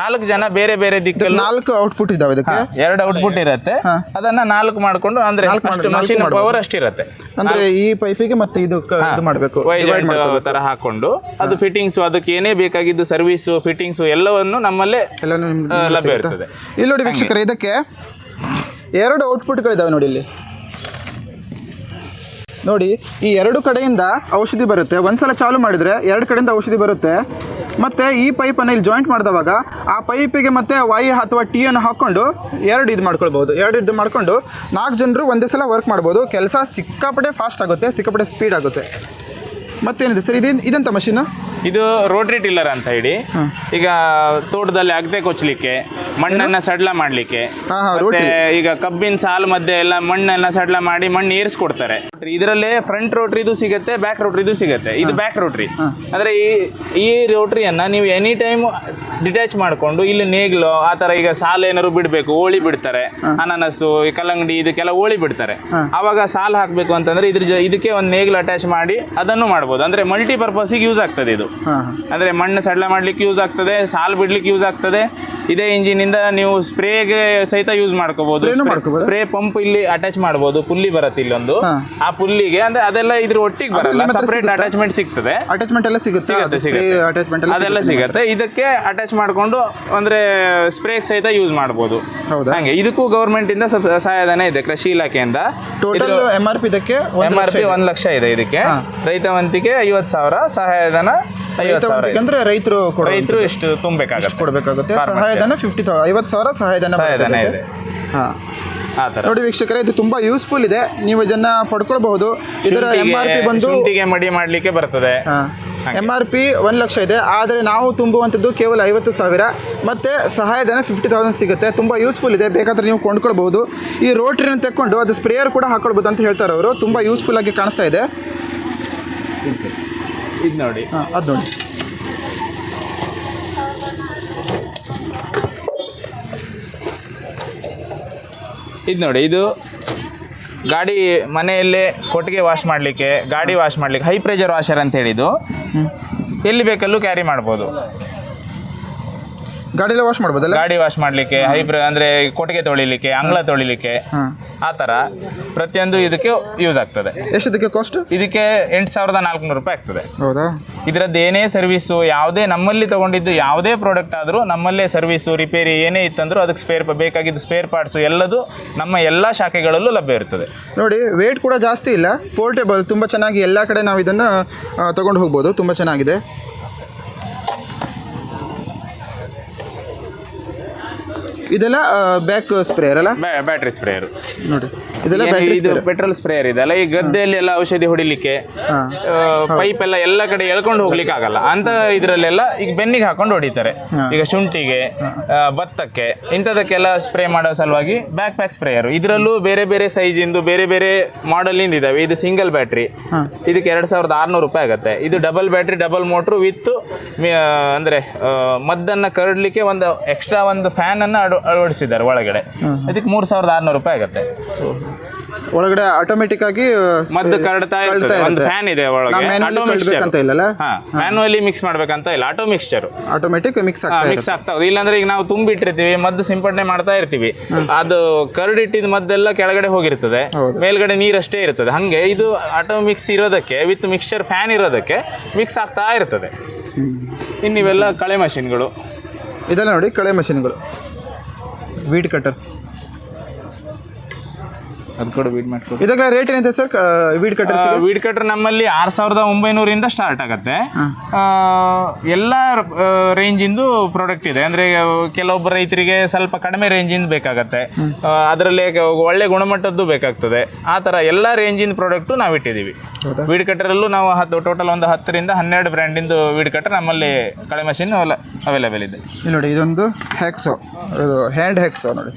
[SPEAKER 1] ನಾಲ್ಕು ಜನ ಬೇರೆ ಬೇರೆ ದಿಕ್ಕಲ್ಲಿ
[SPEAKER 2] ನಾಲ್ಕು ಔಟ್ಪುಟ್ ಇದಾವೆ ಇದಕ್ಕೆ?
[SPEAKER 1] ಎರಡು ಔಟ್ಪುಟ್ ಇರುತ್ತೆ. ಅದನ್ನ ನಾಲ್ಕು ಮಾಡ್ಕೊಂಡು ಅಂದ್ರೆ ಮಷಿನ್ ಮಷೀನ್ ಪವರ್ ಅಷ್ಟಿರುತ್ತೆ
[SPEAKER 2] ಅಂದ್ರೆ ಈ ಪೈಪಿಗೆ ಮತ್ತೆ ಇದು ಇದು ಮಾಡಬೇಕು
[SPEAKER 1] ತರ ಹಾಕೊಂಡು ಅದು ಫಿಟ್ಟಿಂಗ್ಸ್ ಅದಕ್ಕೆ ಏನೇ ಬೇಕಾಗಿದ್ದು ಸರ್ವಿಸ್ ಫಿಟ್ಟಿಂಗ್ಸ್ ಎಲ್ಲವನ್ನು ನಮ್ಮಲ್ಲೇ ಲಭ್ಯ? ಇರ್ತದೆ.
[SPEAKER 2] ಇಲ್ಲಿ ನೋಡಿ ವೀಕ್ಷಕರೇ ಇದಕ್ಕೆ ಎರಡು ಔಟ್ಪುಟ್ಗಳಿದ್ದಾವೆ ನೋಡಿ ಇಲ್ಲಿ. ನೋಡಿ ಈ ಎರಡು ಕಡೆಯಿಂದ ಔಷಧಿ ಬರುತ್ತೆ. ಒಂದ್ಸಲ ಚಾಲು ಮಾಡಿದರೆ ಎರಡು ಕಡೆಯಿಂದ ಔಷಧಿ ಬರುತ್ತೆ. ಮತ್ತು ಈ ಪೈಪನ್ನು ಇಲ್ಲಿ ಜಾಯಿಂಟ್ ಮಾಡಿದವಾಗ ಆ ಪೈಪಿಗೆ ಮತ್ತೆ ವೈ ಅಥವಾ ಟೀಯನ್ನು ಹಾಕ್ಕೊಂಡು ಎರಡು ಇದು ಮಾಡ್ಕೊಳ್ಬೋದು ಎರಡು ಇದು ಮಾಡ್ಕೊಂಡು ನಾಲ್ಕು ಜನರು ಒಂದೇ ಸಲ ವರ್ಕ್ ಮಾಡ್ಬೋದು. ಕೆಲಸ ಸಿಕ್ಕಾಪಟ್ಟೆ ಫಾಸ್ಟ್ ಆಗುತ್ತೆ ಸಿಕ್ಕಾಪಟ್ಟೆ ಸ್ಪೀಡ್ ಆಗುತ್ತೆ. ಮತ್ತೇನಿದೆ ಸರ್ ಇದೇನು ಇದಂತ ಮಷೀನು
[SPEAKER 1] ಇದು ರೋಟ್ರಿ ಟಿಲ್ಲರ್ ಅಂತ ಹೇಳಿ ಈಗ ತೋಟದಲ್ಲಿ ಅಗದೆ ಕೊಚ್ಚಲಿಕ್ಕೆ ಮಣ್ಣನ್ನ ಸಡ್ಲ ಮಾಡ್ಲಿಕ್ಕೆ. ಮತ್ತೆ ಈಗ ಕಬ್ಬಿನ ಸಾಲು ಮಧ್ಯೆ ಎಲ್ಲ ಮಣ್ಣನ್ನ ಸಡ್ಲ ಮಾಡಿ ಮಣ್ಣು ಏರಿಸ್ಕೊಡ್ತಾರೆ. ಇದರಲ್ಲಿ ಫ್ರಂಟ್ ರೋಟ್ರಿದು ಸಿಗುತ್ತೆ ಬ್ಯಾಕ್ ರೋಟ್ರಿದು ಸಿಗುತ್ತೆ. ಇದು ಬ್ಯಾಕ್ ರೋಟ್ರಿ ಅಂದ್ರೆ ಈ ಈ ರೋಟ್ರಿಯನ್ನ ನೀವು ಎನಿ ಟೈಮ್ ಡಿಟ್ಯಾಚ್ ಮಾಡಿಕೊಂಡು ಇಲ್ಲಿ ನೇಗ್ಲು ಆ ತರ ಈಗ ಸಾಲ ಏನಾದ್ರು ಬಿಡಬೇಕು ಓಳಿ ಬಿಡ್ತಾರೆ ಅನಾನಸು ಈ ಕಲ್ಲಂಗಡಿ ಇದಕ್ಕೆಲ್ಲ ಓಳಿ ಬಿಡ್ತಾರೆ. ಅವಾಗ ಸಾಲ ಹಾಕಬೇಕು ಅಂತಂದ್ರೆ ಇದ್ರ ಜೊ- ಇದಕ್ಕೆ ಒಂದು ನೇಗ್ಲು ಅಟ್ಯಾಚ್ ಮಾಡಿ ಅದನ್ನು ಮಾಡ್ಬೋದು. ಅಂದ್ರೆ ಮಲ್ಟಿ ಪರ್ಪಸ್ಗೆ ಯೂಸ್ ಆಗ್ತದೆ ಇದು. ಅಂದ್ರೆ ಮಣ್ಣು ಸಡ್ಲ ಮಾಡ್ಲಿಕ್ಕೆ ಯೂಸ್ ಆಗ್ತದೆ ಸಾಲು ಬಿಡ್ಲಿಕ್ಕೆ ಯೂಸ್ ಆಗ್ತದೆ. ಇದೇ ಇಂದ ನೀವು ಸ್ಪ್ರೇಗೆ ಸಹಿತ ಯೂಸ್ ಮಾಡ್ಕೋಬಹುದು
[SPEAKER 2] ಮಾಡ್ಕೊಬೋದಾ?
[SPEAKER 1] ಸ್ಪ್ರೇ ಪಂಪ್ ಇಲ್ಲಿ ಅಟ್ಯಾಚ್ ಮಾಡಬಹುದು ಪುಲ್ಲಿ ಬರುತ್ತೆ ಇಲ್ಲೊಂದು.
[SPEAKER 2] ಹಾ.
[SPEAKER 1] ಆ ಪುಲ್ಲಿಗೆ ಅಂದ್ರೆ ಅದೆಲ್ಲ ಇದ್ರ ಒಟ್ಟಿಗೆ ಬರಲ್ಲ
[SPEAKER 2] ನಿಮ್ಮ ಹತ್ರ
[SPEAKER 1] ಸಪರೇಟ್
[SPEAKER 2] ಸಿಗುತ್ತಾ?
[SPEAKER 1] ಅಟ್ಯಾಚ್ಮೆಂಟ್ ಸಿಗ್ತದೆ.
[SPEAKER 2] ಅಟ್ಯಾಚ್ಮೆಂಟ್ ಎಲ್ಲ ಸಿಗುತ್ತೆ
[SPEAKER 1] ಸಿಗುತ್ತೆ ಸಿಗುತ್ತೆ.
[SPEAKER 2] ಅಟ್ಯಾಚ್ಮೆಂಟ್ ಎಲ್ಲ
[SPEAKER 1] ಅದೆಲ್ಲ ಸಿಗುತ್ತೆ. ಇದಕ್ಕೆ ಅಟ್ಯಾಚ್ ಮಾಡ್ಕೊಂಡು ಅಂದರೆ ಸ್ಪ್ರೇ ಸಹಿತ ಯೂಸ್ ಮಾಡ್ಬೋದು.
[SPEAKER 2] ಹೌದಾ?
[SPEAKER 1] ಹಂಗೆ ಇದಕ್ಕೂ ಗೌರ್ಮೆಂಟಿಂದ ಇಂದ ಸಹಾಯಧನ ಇದೆ ಕೃಷಿ ಇಲಾಖೆಯಿಂದ.
[SPEAKER 2] ಟೋಟಲ್ ಎಂ ಆರ್ ಪಿ ಇದಕ್ಕೆ
[SPEAKER 1] ಎಂ
[SPEAKER 2] ಒಂದು
[SPEAKER 1] ಆರ್ ಪಿ ಒಂದು ಲಕ್ಷ ಇದೆ ಇದಕ್ಕೆ.
[SPEAKER 2] ಹಾ.
[SPEAKER 1] ರೈತವಂತಿಕೆ ಐವತ್ತು ಸಾವಿರ ಸಹಾಯಧನ
[SPEAKER 2] ಅಂದ್ರೆ ರೈತರು ಕೊಡೋ
[SPEAKER 1] ರೈತರು ಎಷ್ಟು ತುಂಬಬೇಕಾಗುತ್ತೆ.
[SPEAKER 2] ಕೊಡಬೇಕಾಗುತ್ತೆ. ಸಹಾಯಧನ ಫಿಫ್ಟಿ ಐವತ್ತು ಸಾವಿರ ಸಹಾಯಧನ
[SPEAKER 1] ಸಹಾಯಧನ ಇದೆ.
[SPEAKER 2] ಹಾಂ. ನೋಡಿ ವೀಕ್ಷಕರೇ ಇದು ತುಂಬಾ ಯೂಸ್ಫುಲ್ ಇದೆ. ನೀವು ಇದನ್ನ ಪಡ್ಕೊಳ್ಬಹುದು. ಇದರ ಎಂ ಆರ್ ಪಿ ಬಂದು
[SPEAKER 1] ಮಡಿ ಮಾಡ್ಲಿಕ್ಕೆ ಬರ್ತದೆ.
[SPEAKER 2] ಎಂ ಆರ್ ಪಿ ಒಂದು ಲಕ್ಷ ಇದೆ. ಆದರೆ ನಾವು ತುಂಬುವಂಥದ್ದು ಕೇವಲ ಐವತ್ತು ಸಾವಿರ. ಮತ್ತು ಸಹಾಯಧನ ಫಿಫ್ಟಿ ತೌಸಂಡ್ ಸಿಗುತ್ತೆ. ತುಂಬ ಯೂಸ್ಫುಲ್ ಇದೆ. ಬೇಕಾದರೆ ನೀವು ಕೊಂಡ್ಕೊಳ್ಬೋದು ಈ ರೋಟ್ರಿನ ತೆಕ್ಕೊಂಡು ಅದು ಸ್ಪ್ರೇಯರ್ ಕೂಡ ಹಾಕೊಳ್ಬೋದು ಅಂತ ಹೇಳ್ತಾರೆ ಅವರು. ತುಂಬ ಯೂಸ್ಫುಲ್ ಆಗಿ ಕಾಣಿಸ್ತಾ ಇದೆ.
[SPEAKER 1] ಇದು ನೋಡಿ.
[SPEAKER 2] ಹಾಂ ಅದು ನೋಡಿ.
[SPEAKER 1] ಇದು ನೋಡಿ ಇದು ಗಾಡಿ ಮನೆಯಲ್ಲೇ ಕೊಟ್ಟಿಗೆ ವಾಶ್ ಮಾಡಲಿಕ್ಕೆ ಗಾಡಿ ವಾಶ್ ಮಾಡಲಿಕ್ಕೆ ಹೈ ಪ್ರೆಷರ್ ವಾಷರ್ ಅಂತ ಹೇಳಿದ್ದು. ಎಲ್ಲಿ ಬೇಕಲ್ಲೂ ಕ್ಯಾರಿ ಮಾಡ್ಬೋದು.
[SPEAKER 2] ಗಾಡಿಲೇ ವಾಶ್ ಮಾಡ್ಬೋದಲ್ಲ?
[SPEAKER 1] ಗಾಡಿ ವಾಶ್ ಮಾಡಲಿಕ್ಕೆ ಹೈ ಅಂದರೆ ಕೊಟ್ಟಿಗೆ ತೊಳಿಲಿಕ್ಕೆ ಅಂಗಳ ತೊಳಿಲಿಕ್ಕೆ. ಆ ಥರ ಪ್ರತಿಯೊಂದು ಇದಕ್ಕೆ ಯೂಸ್ ಆಗ್ತದೆ.
[SPEAKER 2] ಎಷ್ಟಿದಕ್ಕೆ ಕಾಸ್ಟ್
[SPEAKER 1] ಇದಕ್ಕೆ ಎಂಟು ಸಾವಿರದ ನಾಲ್ಕುನೂರು ರೂಪಾಯಿ ಆಗ್ತದೆ.
[SPEAKER 2] ಹೌದಾ?
[SPEAKER 1] ಇದರದ್ದು ಏನೇ ಸರ್ವಿಸು ಯಾವುದೇ ನಮ್ಮಲ್ಲಿ ತಗೊಂಡಿದ್ದು ಯಾವುದೇ ಪ್ರಾಡಕ್ಟ್ ಆದರೂ ನಮ್ಮಲ್ಲೇ ಸರ್ವಿಸು ರಿಪೇರಿ ಏನೇ ಇತ್ತಂದ್ರೂ ಅದಕ್ಕೆ ಸ್ಪೇರ್ ಬೇಕಾಗಿದ್ದು ಸ್ಪೇರ್ ಪಾರ್ಟ್ಸು ಎಲ್ಲದು ನಮ್ಮ ಎಲ್ಲ ಶಾಖೆಗಳಲ್ಲೂ ಲಭ್ಯ ಇರ್ತದೆ.
[SPEAKER 2] ನೋಡಿ ವೇಟ್ ಕೂಡ ಜಾಸ್ತಿ ಇಲ್ಲ. ಪೋರ್ಟೇಬಲ್ ತುಂಬ ಚೆನ್ನಾಗಿ ಎಲ್ಲ ಕಡೆ ನಾವು ಇದನ್ನು ತೊಗೊಂಡು ಹೋಗ್ಬೋದು. ತುಂಬ ಚೆನ್ನಾಗಿದೆ. ಇದೆಲ್ಲ ಬ್ಯಾಕ್ ಸ್ಪ್ರೇಯರ್ ಅಲ್ಲ?
[SPEAKER 1] ಬ್ಯಾಟ್ರಿ ಸ್ಪ್ರೇಯರ್
[SPEAKER 2] ನೋಡಿ ಇದೆಲ್ಲ
[SPEAKER 1] ಇದು ಪೆಟ್ರೋಲ್ ಸ್ಪ್ರೇಯರ್ ಇದೆ ಅಲ್ಲ? ಈ ಗದ್ದೆಯಲ್ಲಿ ಎಲ್ಲ ಔಷಧಿ ಹೊಡಿಲಿಕ್ಕೆ ಪೈಪ್ ಎಲ್ಲ ಎಲ್ಲ ಕಡೆ ಎಳ್ಕೊಂಡು ಹೋಗ್ಲಿಕ್ಕೆ ಆಗಲ್ಲ. ಅಂತ ಇದರಲ್ಲೆಲ್ಲ ಈಗ ಬೆನ್ನಿಗೆ ಹಾಕೊಂಡು ಹೊಡಿತಾರೆ. ಈಗ ಶುಂಠಿಗೆ ಆ, ಭತ್ತಕ್ಕೆ ಇಂಥದಕ್ಕೆಲ್ಲ ಸ್ಪ್ರೇ ಮಾಡೋ ಸಲುವಾಗಿ ಬ್ಯಾಕ್ ಪ್ಯಾಕ್ ಸ್ಪ್ರೇಯರ್ ಇದರಲ್ಲೂ ಬೇರೆ ಬೇರೆ ಸೈಜಿಂದು ಬೇರೆ ಬೇರೆ ಮಾಡಲಿಂದ ಇದಾವೆ. ಇದು ಸಿಂಗಲ್ ಬ್ಯಾಟ್ರಿ ಇದಕ್ಕೆ ಎರಡು ಸಾವಿರದ ಆರುನೂರು ರೂಪಾಯಿ ಆಗುತ್ತೆ. ಇದು double battery double motor with ಅಂದರೆ ಮದ್ದನ್ನು ಕರಡ್ಲಿಕ್ಕೆ ಒಂದು ಎಕ್ಸ್ಟ್ರಾ ಒಂದು ಅಳ ಅಳವಡಿಸಿದ್ದಾರೆ ಒಳಗಡೆ. ಅದಕ್ಕೆ ಮೂರು ಸಾವಿರದ ಆರುನೂರು ರೂಪಾಯಿ ಆಗುತ್ತೆ.
[SPEAKER 2] ಒಳಗಡೆ ಆಟೋಮೆಟಿಕ್ ಆಗಿ
[SPEAKER 1] ಮದ್ದು ಕರಡ್ತಾ ಇರ್ತದೆ. ಒಂದು ಫ್ಯಾನ್ ಇದೆ ಒಳಗೆ. ಆಟೋ ಮಿಕ್ಸ್ಚರ್
[SPEAKER 2] ಇಲ್ಲಲ್ಲ?
[SPEAKER 1] ಮ್ಯಾನುವಲಿ ಮಿಕ್ಸ್ ಮಾಡ್ಬೇಕಂತ ಇಲ್ಲ. Auto mixture
[SPEAKER 2] automatic mix
[SPEAKER 1] mix
[SPEAKER 2] ಇರುತ್ತೆ.
[SPEAKER 1] ಆಗ್ತಾ ಇಲ್ಲಾಂದ್ರೆ ಈಗ ನಾವು ತುಂಬಿಟ್ಟಿರ್ತೀವಿ ಮದ್ದು ಸಿಂಪಡಣೆ ಮಾಡ್ತಾ ಇರ್ತೀವಿ. ಅದು ಕರಡಿಟ್ಟಿದ ಮದ್ದೆಲ್ಲ ಕೆಳಗಡೆ ಹೋಗಿರ್ತದೆ ಮೇಲ್ಗಡೆ ನೀರಷ್ಟೇ ಇರ್ತದೆ. ಹಂಗೆ ಇದು ಆಟೋ ಮಿಕ್ಸ್ ಇರೋದಕ್ಕೆ ವಿತ್ ಮಿಕ್ಸ್ಚರ್ ಫ್ಯಾನ್ ಇರೋದಕ್ಕೆ ಮಿಕ್ಸ್ ಆಗ್ತಾ ಇರ್ತದೆ. ಇನ್ನಿವೆಲ್ಲ ಕಳೆ ಮಷಿನ್ಗಳು
[SPEAKER 2] ಇದೆಲ್ಲ ನೋಡಿ ಕಳೆ ಮಷಿನ್ಗಳು ವೀಡ್ ಕಟರ್ಸ್
[SPEAKER 1] ಅದು ಕೂಡ ವೀಡ್ ಮಾಡ್ಕೊಂಡು
[SPEAKER 2] ಇದಕ್ಕೆ ರೇಟ್ ಏನಿದೆ sir weed cutter
[SPEAKER 1] weed cutter ನಮ್ಮಲ್ಲಿ ಆರು ಸಾವಿರದ ಒಂಬೈನೂರಿಂದ ಸ್ಟಾರ್ಟ್ ಆಗುತ್ತೆ. ಎಲ್ಲ ರೇಂಜಿಂದು ಪ್ರಾಡಕ್ಟ್ ಇದೆ ಅಂದರೆ ಕೆಲವೊಬ್ಬ ರೈತರಿಗೆ ಸ್ವಲ್ಪ ಕಡಿಮೆ ರೇಂಜಿಂದ ಬೇಕಾಗತ್ತೆ. ಅದರಲ್ಲಿ ಒಳ್ಳೆ ಗುಣಮಟ್ಟದ್ದು ಬೇಕಾಗ್ತದೆ. ಆ ಥರ ಎಲ್ಲ ರೇಂಜಿನ ಪ್ರಾಡಕ್ಟು ನಾವು ಇಟ್ಟಿದ್ದೀವಿ? ವೀಡ್ ಕಟ್ಟರಲ್ಲೂ ನಾವು ಹತ್ತು ಟೋಟಲ್ ಒಂದು ಹತ್ತರಿಂದ ಹನ್ನೆರಡು ಬ್ರ್ಯಾಂಡಿಂದು ವೀಡ್ ಕಟರ್ ನಮ್ಮಲ್ಲಿ ಕಳೆ ಮಷಿನ್ ಅವೈಲೇಬಲ್ ಇದೆ.
[SPEAKER 2] ನೋಡಿ ಇದೊಂದು ಹ್ಯಾಕ್ಸೋ ಇದು ಹ್ಯಾಂಡ್ ಹ್ಯಾಕ್ಸೋ ನೋಡಿ.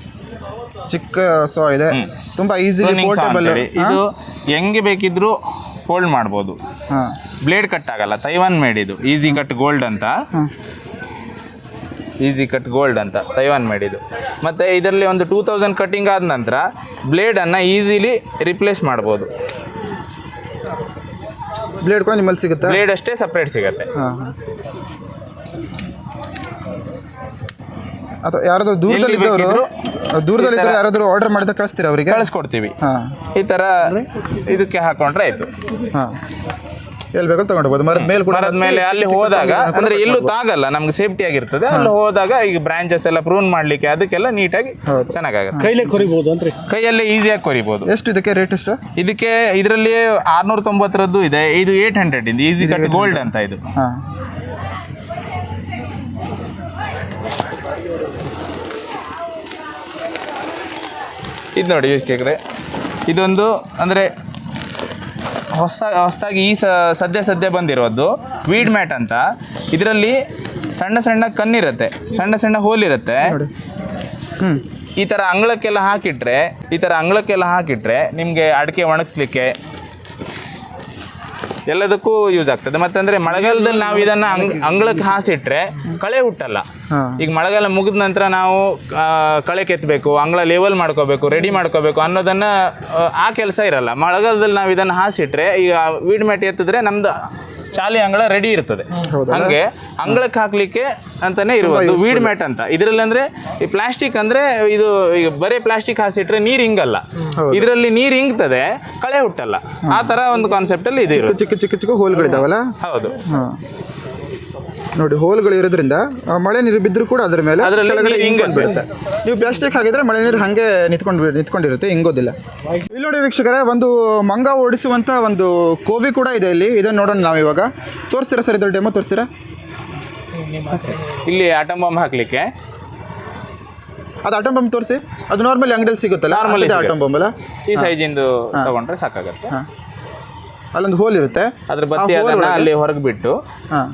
[SPEAKER 2] ಚಿಕ್ಕ ಸೋ ಇದೆ. ತುಂಬಾ ಈಸಿಲಿ ಪೋರ್ಟಬಲ್
[SPEAKER 1] ಇದು. ಹೆಂಗೆ ಬೇಕಿದ್ರು ಫೋಲ್ಡ್ ಮಾಡ್ಬೋದು.
[SPEAKER 2] ಹಾಂ.
[SPEAKER 1] ಬ್ಲೇಡ್ ಕಟ್ ಆಗಲ್ಲ ತೈವಾನ್ ಮೇಡ್ ಇದು. ಈಸಿ ಕಟ್ ಗೋಲ್ಡ್ ಅಂತ. ಈಸಿ ಕಟ್ ಗೋಲ್ಡ್ ಅಂತ ತೈವಾನ್ ಮೇಡ್ ಇದು. ಮತ್ತು ಇದರಲ್ಲಿ ಒಂದು ಟೂ ತೌಸಂಡ್ ಕಟ್ಟಿಂಗ್ ಆದ ನಂತರ ಬ್ಲೇಡನ್ನು ಈಸಿಲಿ ರಿಪ್ಲೇಸ್ ಮಾಡ್ಬೋದು.
[SPEAKER 2] ಬ್ಲೇಡ್ ಕೂಡ ನಿಮ್ಮಲ್ಲಿ ಸಿಗುತ್ತೆ?
[SPEAKER 1] ಬ್ಲೇಡ್ ಅಷ್ಟೇ ಸಪ್ರೇಟ್ ಸಿಗುತ್ತೆ
[SPEAKER 2] ಹಾಂ ಹಾಂ ಅಥವಾ ಯಾರಾದರೂ ದೂರದಲ್ಲಿ ಇದ್ದವರು ದೂರದಲ್ಲಿ ಇದ್ದರೆ ಯಾರಾದರೂ ಆರ್ಡರ್ ಮಾಡಿದ್ರೆ ಕಳಿಸ್ತೀರಾ ಅವರಿಗೆ?
[SPEAKER 1] ಕಳಿಸ್ಕೊಡ್ತೀವಿ.
[SPEAKER 2] ಹಾಂ.
[SPEAKER 1] ಈ ಥರ ಇದಕ್ಕೆ ಹಾಕೊಂಡ್ರೆ ಆಯಿತು.
[SPEAKER 2] ಹಾಂ. ಎಲ್ಲಿ ಬೇಕಾದ್ರೂ ತಗೊಂಡು ಹೋಗ್ಬೋದು ಮರದ ಮೇಲೆ ಕೂಡ
[SPEAKER 1] ಮರದ ಮೇಲೆ ಅಲ್ಲಿ ಹೋದಾಗ ಅಂದರೆ ಎಲ್ಲೂ ತಾಗಲ್ಲ ನಮ್ಗೆ ಸೇಫ್ಟಿ ಆಗಿರ್ತದೆ. ಅಲ್ಲಿ ಹೋದಾಗ ಈಗ ಬ್ರಾಂಚಸ್ ಎಲ್ಲ ಪ್ರೂನ್ ಮಾಡಲಿಕ್ಕೆ ಅದಕ್ಕೆಲ್ಲ ನೀಟಾಗಿ ಚೆನ್ನಾಗಾಗುತ್ತೆ.
[SPEAKER 3] ಕೈಲೇ ಕೊರಿಬೋದು ಅಂದರೆ?
[SPEAKER 1] ಕೈಯಲ್ಲೇ ಈಸಿಯಾಗಿ ಕೊರಿಬೋದು.
[SPEAKER 2] ಎಷ್ಟು ಇದಕ್ಕೆ ರೇಟ್ ಎಷ್ಟು
[SPEAKER 1] ಇದಕ್ಕೆ ಇದರಲ್ಲಿ ಆರ್ನೂರ ತೊಂಬತ್ತರದ್ದು ಇದೆ. ಇದು ಏಟ್ ಹಂಡ್ರೆಡ್ ಇದೆ ಈಸಿ ಕಟ್ ಗೋಲ್ಡ್ ಅಂತ ಇದು. ಇದು ನೋಡಿ ವೀಕ್ಷಕರೇ ಇದೊಂದು ಅಂದರೆ ಹೊಸ ಹೊಸದಾಗಿ ಈ ಸದ್ಯ ಸದ್ಯ ಬಂದಿರೋದು ವೀಡ್ ಮ್ಯಾಟ್ ಅಂತ. ಇದರಲ್ಲಿ ಸಣ್ಣ ಸಣ್ಣ ಕಣ್ಣಿರುತ್ತೆ ಸಣ್ಣ ಸಣ್ಣ ಹೋಲ್ ಇರುತ್ತೆ
[SPEAKER 2] ನೋಡಿ. ಹ್ಞೂ
[SPEAKER 1] ಈ ಥರ ಅಂಗಳಕ್ಕೆಲ್ಲ ಹಾಕಿಟ್ರೆ ಈ ಥರ ಅಂಗಳಕ್ಕೆಲ್ಲ ಹಾಕಿಟ್ರೆ ನಿಮಗೆ ಅಡಿಕೆ ಒಣಗಿಸ್ಲಿಕ್ಕೆ ಎಲ್ಲದಕ್ಕೂ ಯೂಸ್ ಆಗ್ತದೆ. ಮತ್ತಂದ್ರೆ ಮಳೆಗಾಲದಲ್ಲಿ ನಾವು ಇದನ್ನ ಅಂಗ್ ಅಂಗಳಕ್ಕೆ ಹಾಸಿಟ್ರೆ ಕಳೆ ಹುಟ್ಟಲ್ಲ. ಈಗ ಮಳೆಗಾಲ ಮುಗಿದ ನಂತರ ನಾವು ಕಳೆ ಕೆತ್ತಬೇಕು ಅಂಗಳ ಲೇವಲ್ ಮಾಡ್ಕೋಬೇಕು ರೆಡಿ ಮಾಡ್ಕೋಬೇಕು ಅನ್ನೋದನ್ನ ಆ, ಆ ಕೆಲಸ ಇರಲ್ಲ. ಮಳೆಗಾಲದಲ್ಲಿ ನಾವು ಇದನ್ನ ಹಾಸಿಟ್ರೆ ಈಗ ವೀಡ್ ಮ್ಯಾಟ್ ಎತ್ತಿದ್ರೆ ನಮ್ದು ಚಾಲಿ ಅಂಗಳ ರೆಡಿ ಇರ್ತದೆ. ಹಂಗೆ ಅಂಗಳಕ್ಕೆ ಹಾಕ್ಲಿಕ್ಕೆ ಅಂತಾನೆ ಇರುವುದು ವೀಡ್ ಮ್ಯಾಟ್ ಅಂತ. ಇದರಲ್ಲಿ ಅಂದ್ರೆ ಈ ಪ್ಲಾಸ್ಟಿಕ್ ಅಂದ್ರೆ ಇದು ಈಗ ಬರೀ ಪ್ಲಾಸ್ಟಿಕ್ ಹಾಸಿಟ್ರೆ ನೀರು ಹಿಂಗಲ್ಲ. ಇದರಲ್ಲಿ ನೀರು ಹಿಂಗ್ತದೆ ಕಳೆ ಹುಟ್ಟಲ್ಲ. ಆ ತರ ಒಂದು ಕಾನ್ಸೆಪ್ಟ್ ಅಲ್ಲಿ ಇದೆ
[SPEAKER 2] ಚಿಕ್ಕ ಚಿಕ್ಕ ಚಿಕ್ಕ ಹೋಲ್ಗಳಿದಾವಲ್ಲ
[SPEAKER 1] ಹೌದು.
[SPEAKER 2] ನೋಡಿ ಹೋಲ್ಗಳು ಇರೋದ್ರಿಂದ ಮಳೆ ನೀರು ಬಿದ್ದರೂ ಕೂಡ ಅದ್ರ ಮೇಲೆ ಬಿಡುತ್ತೆ ನೀವು ಪ್ಲಾಸ್ಟಿಕ್ ಹಾಕಿದ್ರೆ ಮಳೆ ನೀರು ಹಾಗೆ ನಿಂತ್ಕೊಂಡು ನಿಂತ್ಕೊಂಡಿರುತ್ತೆ ಹಿಂಗೋದಿಲ್ಲ. ನೋಡಿ ವೀಕ್ಷಕರೇ ಒಂದು ಮಂಗ ಓಡಿಸುವಂಥ ಒಂದು ಕೋವಿ ಕೂಡ ಇದೆ ಇಲ್ಲಿ. ಇದನ್ನು ನೋಡೋಣ ನಾವು ಇವಾಗ. ತೋರಿಸ್ತೀರಾ ಸರ್ ಇದ್ರ ಡೆಮೋ ತೋರಿಸ್ತೀರಾ?
[SPEAKER 1] ಇಲ್ಲಿ ಆಟಮ್ ಬಾಂಬ್ ಹಾಕ್ಲಿಕ್ಕೆ.
[SPEAKER 2] ಅದು ಆಟಮ್ ಬಾಂಬ್ ತೋರಿಸಿ. ಅದು ನಾರ್ಮಲಿ ಅಂಗಡಿಯಲ್ಲಿ ಸಿಗುತ್ತಲ್ಲ
[SPEAKER 1] ನಾರ್ಮಲ್
[SPEAKER 2] ಇದೆ
[SPEAKER 1] ಆಟಂ
[SPEAKER 2] ಆಟಮ್ ಬಾಂಬ್ ಅಲ್ಲ?
[SPEAKER 1] ಈ ಸೈಜಿಂದು ತಗೊಂಡ್ರೆ ಸಾಕಾಗುತ್ತೆ.
[SPEAKER 2] ಹಾಂ. ಅಲ್ಲೊಂದು ಹೋಲ್ ಇರುತ್ತೆ.
[SPEAKER 1] ಅದ್ರ ಬತ್ತಿ ಅದನ್ನ ಅಲ್ಲಿ ಹೊರಗೆ ಬಿಟ್ಟು
[SPEAKER 2] ಹಾಂ.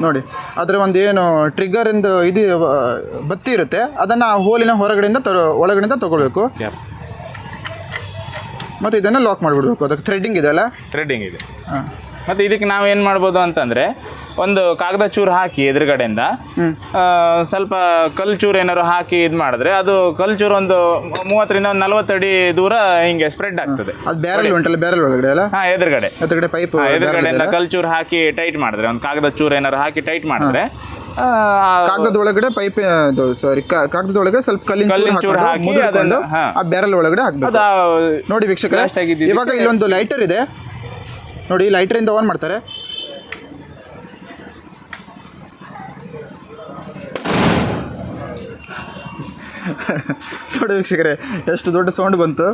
[SPEAKER 2] ನೋಡಿ ಅದರ ಒಂದು ಏನು ಟ್ರಿಗ್ಗರಿಂದು ಇದು ಬತ್ತಿ ಇರುತ್ತೆ ಅದನ್ನು ಆ ಹೋಲಿನ ಹೊರಗಡೆಯಿಂದ ತ ಒಳಗಡೆಯಿಂದ ತಗೊಳ್ಬೇಕು. ಮತ್ತು ಇದನ್ನು ಲಾಕ್ ಮಾಡಿಬಿಡ್ಬೇಕು ಅದಕ್ಕೆ ಥ್ರೆಡ್ಡಿಂಗ್ ಇದೆ ಅಲ್ಲ?
[SPEAKER 1] ಥ್ರೆಡ್ಡಿಂಗ್ ಇದೆ.
[SPEAKER 2] ಹಾಂ.
[SPEAKER 1] ಮತ್ತು ಇದಕ್ಕೆ ನಾವು ಏನು ಮಾಡ್ಬೋದು ಅಂತಂದರೆ ಒಂದು ಕಾಗದ ಚೂರು ಹಾಕಿ ಎದುರುಗಡೆಯಿಂದ ಸ್ವಲ್ಪ ಕಲ್ ಚೂರು ಏನಾದ್ರು ಹಾಕಿ ಇದು ಮಾಡಿದ್ರೆ ಅದು ಕಲ್ ಚೂರು ಒಂದು ಮೂವತ್ತರಿಂದ ಒಂದು ನಲವತ್ತು ಅಡಿ ದೂರ ಹಿಂಗೆ ಸ್ಪ್ರೆಡ್ ಆಗ್ತದೆ.
[SPEAKER 2] ಅದು ಬ್ಯಾರಲ್ ಉಂಟಲ್ಲ ಬ್ಯಾರಲ್ ಒಳಗಡೆ ಅಲ್ಲ?
[SPEAKER 1] ಹಾಂ ಎದುರುಗಡೆ.
[SPEAKER 2] ಎದುರುಗಡೆ ಪೈಪ್
[SPEAKER 1] ಎದುರುಗಡೆಯಿಂದ ಕಲ್ಲು ಚೂರು ಹಾಕಿ ಟೈಟ್ ಮಾಡಿದ್ರೆ ಒಂದು ಕಾಗದ ಚೂರು ಏನಾದ್ರು ಹಾಕಿ ಟೈಟ್ ಮಾಡಿದ್ರೆ
[SPEAKER 2] ಕಾಗದದ ಒಳಗಡೆ ಪೈಪ್ ಸಾರಿ ಕಾಗದದ ಒಳಗಡೆ ಸ್ವಲ್ಪ ಕಲ್ಲಿನ ಚೂರು ಹಾಕಿ
[SPEAKER 1] ಅದನ್ನ.
[SPEAKER 2] ಆ ಬ್ಯಾರಲ್ ಒಳಗಡೆ ಹಾಕ್ಬೇಕು. ನೋಡಿ ವೀಕ್ಷಕರೇ ಇವಾಗ ಇಲ್ಲೊಂದು ಲೈಟರ್ ಇದೆ. ನೋಡಿ ಲೈಟ್ರಿಂದ ಇಂದ ಆನ್ ಮಾಡ್ತಾರೆ. ನೋಡಿ ವೀಕ್ಷಕರೇ ಎಷ್ಟು ದೊಡ್ಡ ಸೌಂಡ್ ಬಂತು.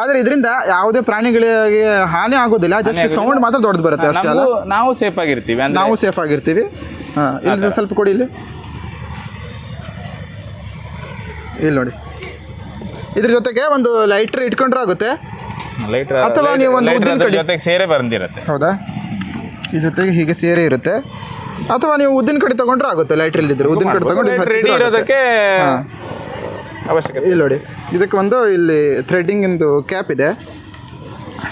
[SPEAKER 2] ಆದರೆ ಇದರಿಂದ ಯಾವುದೇ ಪ್ರಾಣಿಗಳಿಗೆ ಹಾನಿ ಆಗೋದಿಲ್ಲ ಜಸ್ಟ್ ಸೌಂಡ್ ಮಾತ್ರ ದೊಡ್ಡದು ಬರುತ್ತೆ ಅಷ್ಟೇ ಅಲ್ಲ?
[SPEAKER 1] ನಾವು ಸೇಫ್ ಆಗಿರ್ತೀವಿ
[SPEAKER 2] ನಾವು ಸೇಫ್ ಆಗಿರ್ತೀವಿ. ಹಾಂ ಇಲ್ಲಿ ಸ್ವಲ್ಪ ಕೊಡಿ ಇಲ್ಲಿ. ಇಲ್ಲಿ ನೋಡಿ. ಇದ್ರ ಜೊತೆಗೆ ಒಂದು ಲೈಟ್ರ್ ಇಟ್ಕೊಂಡ್ರೆ ಆಗುತ್ತೆ. ಅಥವಾ ನೀವು ಒಂದು ಉದ್ದಿನ ಕಡ್ಡಿ-
[SPEAKER 1] ಜೊತೆಗೆ ಸೇರೆ ಬಂದಿರುತ್ತೆ.
[SPEAKER 2] ಹೌದಾ? ಈ ಜೊತೆಗೆ ಹೀಗೆ ಸೇರೆ ಇರುತ್ತೆ. ಅಥವಾ ನೀವು ಉದ್ದಿನ ಕಡೆ ತಗೊಂಡ್ರೆ ಆಗುತ್ತೆ ಲೈಟ್ರ್ ಇಲ್ದಿದ್ರೆ ಉದ್ದಿನ ಕಡೆ ತಗೊಂಡು
[SPEAKER 1] ಇರೋದಕ್ಕೆ. ಅವಶ್ಯಕತೆ
[SPEAKER 2] ಇಲ್ಲಿ. ನೋಡಿ ಇದಕ್ಕೆ ಒಂದು ಇಲ್ಲಿ ಥ್ರೆಡ್ಡಿಂಗ್ ಇಂದು ಕ್ಯಾಪ್ ಇದೆ.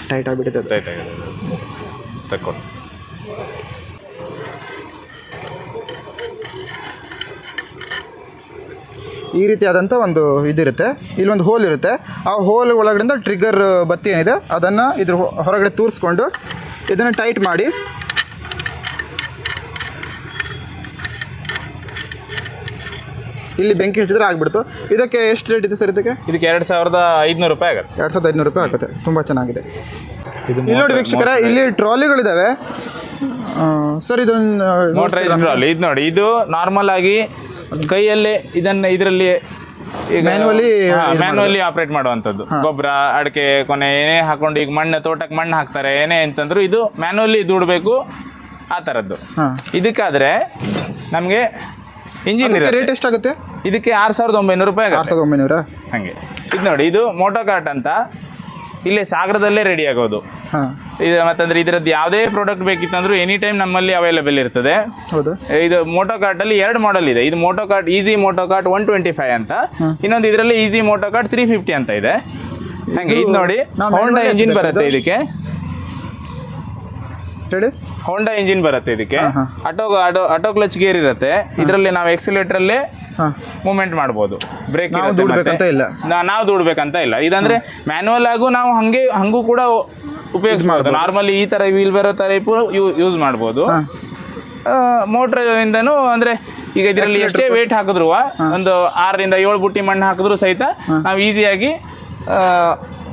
[SPEAKER 2] ಟೈಟ್ ಆಗಿಬಿಟ್ಟಿದೆ ಅದು
[SPEAKER 1] ರೈಟ್ ಆಗಿದೆ ತಕ್ಕೊಂಡು
[SPEAKER 2] ಈ ರೀತಿಯಾದಂಥ ಒಂದು ಇದಿರುತ್ತೆ. ಇಲ್ಲೊಂದು ಹೋಲ್ ಇರುತ್ತೆ. ಆ ಹೋಲ್ ಒಳಗಡೆಯಿಂದ ಟ್ರಿಗ್ಗರ್ ಬತ್ತಿ ಏನಿದೆ ಅದನ್ನು ಇದ್ರ ಹೊರಗಡೆ ತೂರಿಸ್ಕೊಂಡು ಇದನ್ನು ಟೈಟ್ ಮಾಡಿ. ಇಲ್ಲಿ ಬೆಂಕಿ ಹಚ್ಚಿದ್ರೆ ಆಗ್ಬಿಡ್ತು. ಇದಕ್ಕೆ ಎಷ್ಟು ರೇಟ್ ಇದೆ ಸರ್ ಇದಕ್ಕೆ?
[SPEAKER 1] ಇದಕ್ಕೆ ಎರಡು ಸಾವಿರದ ಐದುನೂರು ರೂಪಾಯಿ ಆಗುತ್ತೆ.
[SPEAKER 2] ಎರಡು ಸಾವಿರದ ಐದುನೂರು ರೂಪಾಯಿ ಆಗುತ್ತೆ. ತುಂಬ ಚೆನ್ನಾಗಿದೆ. ಇಲ್ಲಿ ನೋಡಿ ವೀಕ್ಷಕರ ಇಲ್ಲಿ ಟ್ರಾಲಿಗಳಿದ್ದಾವೆ ಸರ್ ಇದೊಂದು
[SPEAKER 1] ಟ್ರಾಲಿ ಇದು ನೋಡಿ ಇದು ನಾರ್ಮಲ್ ಆಗಿ ಕೈಯಲ್ಲೇ ಇದನ್ನ ಇದರಲ್ಲಿ ಮ್ಯಾನ್ಯುವಲಿ ಆಪರೇಟ್ ಮಾಡುವಂಥದ್ದು. ಗೊಬ್ಬರ ಅಡಿಕೆ ಕೊನೆ ಏನೇ ಹಾಕೊಂಡು ಈಗ ಮಣ್ಣು ತೋಟಕ್ಕೆ ಮಣ್ಣು ಹಾಕ್ತಾರೆ. ಏನೇ ಅಂತಂದ್ರು ಇದು ಮ್ಯಾನುವಲಿ ದುಡ್ಬೇಕು ಆ ಥರದ್ದು. ಇದಕ್ಕಾದ್ರೆ ನಮಗೆ ಇಂಜಿನ್
[SPEAKER 2] ರೇಟ್ ಎಷ್ಟಾಗುತ್ತೆ?
[SPEAKER 1] ಇದಕ್ಕೆ ಆರು ಸಾವಿರದ ಒಂಬೈನೂರು ರೂಪಾಯಿ
[SPEAKER 2] ಆರು
[SPEAKER 1] ಆಗುತ್ತೆ
[SPEAKER 2] ಸಾವಿರದ ಒಂಬೈನೂರ?
[SPEAKER 1] ಹಾಗೆ. ಇದು ನೋಡಿ ಇದು ಮೋಟೋ ಕಾರ್ಟ್ ಅಂತ ಇಲ್ಲೇ ಸಾಗರದಲ್ಲೇ ರೆಡಿ ಆಗೋದು. ಇದು ಮತ್ತಂದ್ರೆ ಇದರದ್ದು ಯಾವುದೇ ಪ್ರಾಡಕ್ಟ್ ಬೇಕಿತ್ತಂದ್ರೂ ಎನಿ ಟೈಮ್ ನಮ್ಮಲ್ಲಿ ಅವೈಲೇಬಲ್ ಇರ್ತದೆ.
[SPEAKER 2] ಹೌದು.
[SPEAKER 1] ಇದು ಮೋಟೋ ಕಾರ್ಟ್ ಅಲ್ಲಿ ಎರಡು ಮಾಡೆಲ್ ಇದೆ. ಇದು moto cart easy moto cart one twenty five ಅಂತ ಇನ್ನೊಂದು ಇದರಲ್ಲಿ easy moto cart three fifty ಅಂತ ಇದೆ. ಹಂಗೆ ಇದು ನೋಡಿ. ಹೋಂಡಾ ಇಂಜಿನ್ ಬರುತ್ತೆ ಇದಕ್ಕೆ.
[SPEAKER 2] ಹೇಳಿ.
[SPEAKER 1] ಹೋಂಡಾ ಇಂಜಿನ್ ಬರುತ್ತೆ ಇದಕ್ಕೆ. Auto auto auto clutch gear ಇರುತ್ತೆ. ಇದರಲ್ಲಿ ನಾವು ಎಕ್ಸಿಲೇಟರ್ ಅಲ್ಲೇ ಮೂವ್ಮೆಂಟ್ ಮಾಡ್ಬೋದು. ಬ್ರೇಕ್
[SPEAKER 2] ನಾವು ದುಡ್ಬೇಕಂತ ಇಲ್ಲ.
[SPEAKER 1] ನಾವು ದುಡ್ಬೇಕಂತ ಇಲ್ಲ. ಇದಂದ್ರೆ ಮ್ಯಾನುವಲ್ ಆಗು ನಾವು ಹಂಗೆ ಹಂಗೂ ಕೂಡ ಉಪಯೋಗಿಸ್ಬೋದು. ನಾರ್ಮಲಿ ಈ ತರ ವೀಲ್ ಬೇರೋ ಟೈಪು ಯೂಸ್ ಮಾಡ್ಬೋದು. ಮೋಟ್ರ್ ಇಂದನೂ ಅಂದ್ರೆ ಈಗ ಇದರಲ್ಲಿ ಎಷ್ಟೇ ವೇಟ್ ಹಾಕಿದ್ರು ಒಂದು ಆರರಿಂದ ಏಳು ಬುಟ್ಟಿ ಮಣ್ಣು ಹಾಕಿದ್ರು ಸಹಿತ ನಾವು ಈಸಿಯಾಗಿ